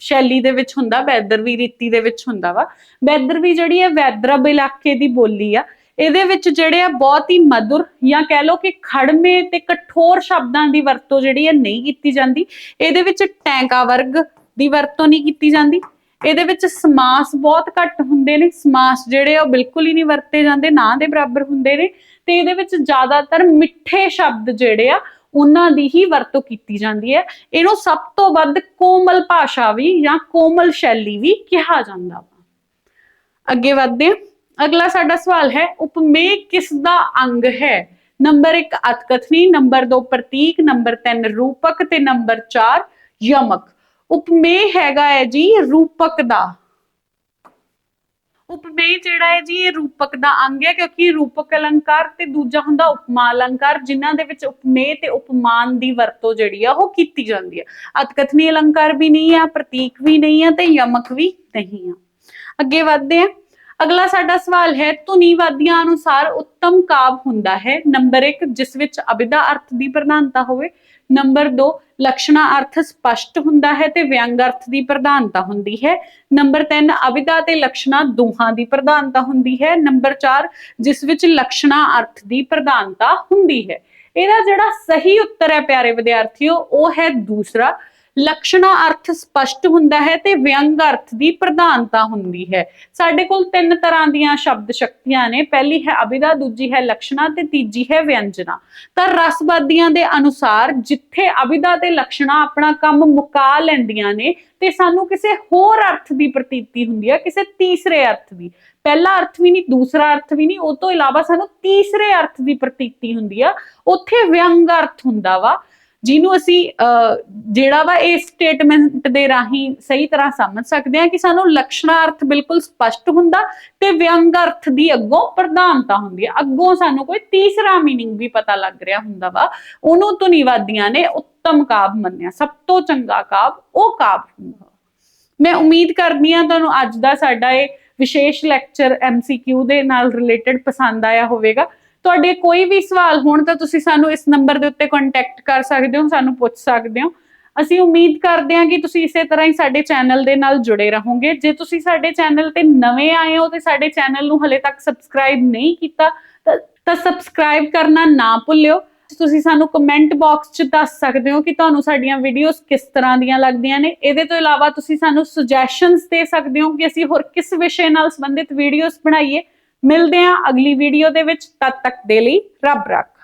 ਸ਼ੈਲੀ ਦੇ ਵਿੱਚ ਹੁੰਦਾ, ਵੈਦਰਬੀ ਰੀਤੀ ਦੇ ਵਿੱਚ ਹੁੰਦਾ ਵਾ। ਵੈਦਰਬੀ ਜਿਹੜੀ ਹੈ, ਵੈਦਰਬ ਇਲਾਕੇ ਦੀ ਬੋਲੀ ਆ। ਇਹਦੇ ਵਿੱਚ ਜਿਹੜੇ ਆ, ਬਹੁਤ ਹੀ ਮధుਰ ਜਾਂ ਕਹਿ ਲਓ ਕਿ ਖੜਮੇ ਤੇ ਕਠੋਰ ਸ਼ਬਦਾਂ ਦੀ ਵਰਤੋਂ ਜਿਹੜੀ ਹੈ, ਨਹੀਂ ਕੀਤੀ ਜਾਂਦੀ। ਇਹਦੇ ਵਿੱਚ ਟੈਂਕਾ ਵਰਗ ਦੀ ਵਰਤੋਂ ਨਹੀਂ ਕੀਤੀ ਜਾਂਦੀ। ਇਹਦੇ ਵਿੱਚ ਸਮਾਸ ਬਹੁਤ ਘੱਟ ਹੁੰਦੇ ਨੇ। ਸਮਾਸ ਜਿਹੜੇ ਉਹ ਬਿਲਕੁਲ ਹੀ ਨਹੀਂ ਵਰਤੇ ਜਾਂਦੇ, ਨਾ ਦੇ ਬਰਾਬਰ ਹੁੰਦੇ ਨੇ। ਤੇ ਇਹਦੇ ਵਿੱਚ ਜ਼ਿਆਦਾਤਰ ਮਿੱਠੇ ਸ਼ਬਦ ਜਿਹੜੇ ਆ, ਉਹਨਾਂ ਦੀ ਹੀ ਵਰਤੋਂ ਕੀਤੀ ਜਾਂਦੀ ਹੈ। ਇਹਨੂੰ ਸਭ ਤੋਂ ਵੱਧ ਕੋਮਲ ਭਾਸ਼ਾ ਵੀ ਜਾਂ ਕੋਮਲ ਸ਼ੈਲੀ ਵੀ ਕਿਹਾ ਜਾਂਦਾ ਵਾ। ਅੱਗੇ ਵਧਦੇ ਹਾਂ। ਅਗਲਾ ਸਾਡਾ ਸਵਾਲ ਹੈ ਉਪਮੇय ਕਿਸ ਦਾ ਅੰਗ ਹੈ? ਨੰਬਰ 1 ਅਤਕਥਨੀ, ਨੰਬਰ 2 ਪ੍ਰਤੀਕ, ਨੰਬਰ 3 ਰੂਪਕ ਤੇ ਨੰਬਰ 4 ਯਮਕ। ਉਪਮੇय ਹੈਗਾ ਹੈ ਜੀ ਰੂਪਕ ਦਾ। ਉਪਮੇय ਜਿਹੜਾ ਹੈ ਜੀ, ਇਹ ਰੂਪਕ ਦਾ ਅੰਗ ਹੈ ਕਿਉਂਕਿ ਰੂਪਕ ਅਲੰਕਾਰ ਤੇ ਦੂਜਾ ਹੁੰਦਾ ਉਪਮਾ ਅਲੰਕਾਰ, ਜਿਨ੍ਹਾਂ ਦੇ ਵਿੱਚ ਉਪਮੇय ਤੇ ਉਪਮਾਨ ਦੀ ਵਰਤੋਂ ਜਿਹੜੀ ਆ, ਉਹ ਕੀਤੀ ਜਾਂਦੀ ਹੈ ਅਤਕਥਨੀ ਅਲੰਕਾਰ ਵੀ ਨਹੀਂ ਆ, ਪ੍ਰਤੀਕ ਵੀ ਨਹੀਂ ਆ ਤੇ ਯਮਕ ਵੀ ਨਹੀਂ ਆ। ਅੱਗੇ ਵਧਦੇ ਆ ਅਗਲਾ ਸਾਡਾ ਸਵਾਲ ਹੈ, ਧੁਨੀਵਾਦੀਆਂ ਅਨੁਸਾਰ ਉੱਤਮ ਕਾਵ ਹੁੰਦਾ ਹੈ। ਨੰਬਰ 1 ਜਿਸ ਵਿੱਚ ਅਬਿਦਾ ਅਰਥ ਦੀ ਪ੍ਰਧਾਨਤਾ ਹੋਵੇ। ਨੰਬਰ 2 ਲਕਸ਼ਣਾ ਅਰਥ ਸਪਸ਼ਟ ਹੁੰਦਾ ਹੈ ਤੇ ਵਿਅੰਗ ਅਰਥ ਦੀ ਪ੍ਰਧਾਨਤਾ ਹੁੰਦੀ ਹੈ। ਨੰਬਰ 3 ਅਭਿਦਾ ਤੇ ਲਕਸ਼ਣਾ ਦੋਹਾਂ ਦੀ ਪ੍ਰਧਾਨਤਾ ਹੁੰਦੀ ਹੈ। ਨੰਬਰ 4 ਜਿਸ ਵਿੱਚ ਲਕਸ਼ਣਾ ਅਰਥ ਦੀ ਪ੍ਰਧਾਨਤਾ ਹੁੰਦੀ ਹੈ। ਇਹਦਾ ਜਿਹੜਾ ਸਹੀ ਉੱਤਰ ਹੈ ਪਿਆਰੇ ਵਿਦਿਆਰਥੀਓ, ਉਹ ਹੈ ਦੂਸਰਾ। ਲਕਸ਼ਣਾ ਅਰਥ ਸਪਸ਼ਟ ਹੁੰਦਾ ਹੈ ਤੇ ਵਿਅੰਗ ਅਰਥ ਦੀ ਪ੍ਰਧਾਨਤਾ ਹੁੰਦੀ ਹੈ। ਸਾਡੇ ਕੋਲ ਤਿੰਨ ਤਰ੍ਹਾਂ ਦੀਆਂ ਸ਼ਬਦ ਸ਼ਕਤੀਆਂ ਨੇ। ਪਹਿਲੀ ਹੈ ਅਭਿਦਾ, ਦੂਜੀ ਹੈ ਲਕਸ਼ਣਾ ਤੇ ਤੀਜੀ ਹੈ ਵਿਅੰਜਨਾ। ਤਾਂ ਰਸਵਾਦੀਆਂ ਦੇ ਅਨੁਸਾਰ ਜਿੱਥੇ ਅਭਿਦਾ ਤੇ ਲਕਸ਼ਣਾ ਆਪਣਾ ਕੰਮ ਮੁਕਾ ਲੈਂਦੀਆਂ ਨੇ, ਤੇ ਸਾਨੂੰ ਕਿਸੇ ਹੋਰ ਅਰਥ ਦੀ ਪ੍ਰਤੀਤੀ ਹੁੰਦੀ ਹੈ ਕਿਸੇ ਤੀਸਰੇ ਅਰਥ ਦੀ। ਪਹਿਲਾ ਅਰਥ ਵੀ ਨਹੀਂ, ਦੂਸਰਾ ਅਰਥ ਵੀ ਨਹੀਂ, ਉਹ ਤੋਂ ਇਲਾਵਾ ਸਾਨੂੰ ਤੀਸਰੇ ਅਰਥ ਦੀ ਪ੍ਰਤੀਤੀ ਹੁੰਦੀ ਆ। ਉੱਥੇ ਵਿਅੰਗ ਅਰਥ ਹੁੰਦਾ ਵਾ। ਜਿਹਨੂੰ ਅਸੀਂ ਜਿਹੜਾ ਵਾ ਇਸ ਸਟੇਟਮੈਂਟ ਦੇ ਰਾਹੀਂ ਸਹੀ ਤਰ੍ਹਾਂ ਸਮਝ ਸਕਦੇ ਹਾਂ ਕਿ ਸਾਨੂੰ ਲਕਸ਼ਣਾ ਬਿਲਕੁਲ ਸਪਸ਼ਟ ਹੁੰਦਾ ਤੇ ਵਿਅੰਗ ਅਰਥ ਦੀ ਅੱਗੋਂ ਪ੍ਰਧਾਨਤਾ ਹੁੰਦੀ ਹੈ। ਅੱਗੋਂ ਸਾਨੂੰ ਕੋਈ ਤੀਸਰਾ ਮੀਨਿੰਗ ਵੀ ਪਤਾ ਲੱਗ ਰਿਹਾ ਹੁੰਦਾ ਵਾ। ਉਹਨੂੰ ਧੁਨੀਵਾਦੀਆਂ ਨੇ ਉੱਤਮ ਕਾਵ ਮੰਨਿਆ। ਸਭ ਤੋਂ ਚੰਗਾ ਕਾਵ ਉਹ ਕਾਵ ਹੁੰਦਾ ਮੈਂ ਉਮੀਦ ਕਰਦੀ ਹਾਂ ਤੁਹਾਨੂੰ ਅੱਜ ਦਾ ਸਾਡਾ ਇਹ ਵਿਸ਼ੇਸ਼ ਲੈਕਚਰ MCQ ਦੇ ਨਾਲ ਰਿਲੇਟਡ ਪਸੰਦ ਆਇਆ ਹੋਵੇਗਾ। ਤੁਹਾਡੇ ਕੋਈ ਵੀ ਸਵਾਲ ਹੋਣ ਤਾਂ ਤੁਸੀਂ ਸਾਨੂੰ ਇਸ ਨੰਬਰ ਦੇ ਉੱਤੇ ਕੰਟੈਕਟ ਕਰ ਸਕਦੇ ਹੋ, ਸਾਨੂੰ ਪੁੱਛ ਸਕਦੇ ਹੋ। ਅਸੀਂ ਉਮੀਦ ਕਰਦੇ ਹਾਂ ਕਿ ਤੁਸੀਂ ਇਸੇ ਤਰ੍ਹਾਂ ਹੀ ਸਾਡੇ ਚੈਨਲ ਦੇ ਨਾਲ ਜੁੜੇ ਰਹੋਗੇ। ਜੇ ਤੁਸੀਂ ਸਾਡੇ ਚੈਨਲ ਤੇ ਨਵੇਂ ਆਏ ਹੋ ਤੇ ਸਾਡੇ ਚੈਨਲ ਨੂੰ ਹਲੇ ਤੱਕ ਸਬਸਕ੍ਰਾਈਬ ਨਹੀਂ ਕੀਤਾ, ਤਾਂ ਸਬਸਕ੍ਰਾਈਬ ਕਰਨਾ ਨਾ ਭੁੱਲਿਓ। ਤੁਸੀਂ ਸਾਨੂੰ ਕਮੈਂਟ ਬਾਕਸ 'ਚ ਦੱਸ ਸਕਦੇ ਹੋ ਕਿ ਤੁਹਾਨੂੰ ਸਾਡੀਆਂ ਵੀਡੀਓਜ਼ ਕਿਸ ਤਰ੍ਹਾਂ ਦੀਆਂ ਲੱਗਦੀਆਂ ਨੇ। ਇਹਦੇ ਤੋਂ ਇਲਾਵਾ ਤੁਸੀਂ ਸਾਨੂੰ ਸੁਜੈਸ਼ਨਸ ਦੇ ਸਕਦੇ ਹੋ ਕਿ ਅਸੀਂ ਹੋਰ ਕਿਸ ਵਿਸ਼ੇ ਨਾਲ ਸੰਬੰਧਿਤ ਵੀਡੀਓਜ਼ ਬਣਾਈਏ। ਮਿਲਦੇ ਹਾਂ ਅਗਲੀ ਵੀਡੀਓ ਦੇ ਵਿੱਚ ਤਦ ਤੱਕ ਦੇ ਲਈ ਰੱਬ ਰੱਖ।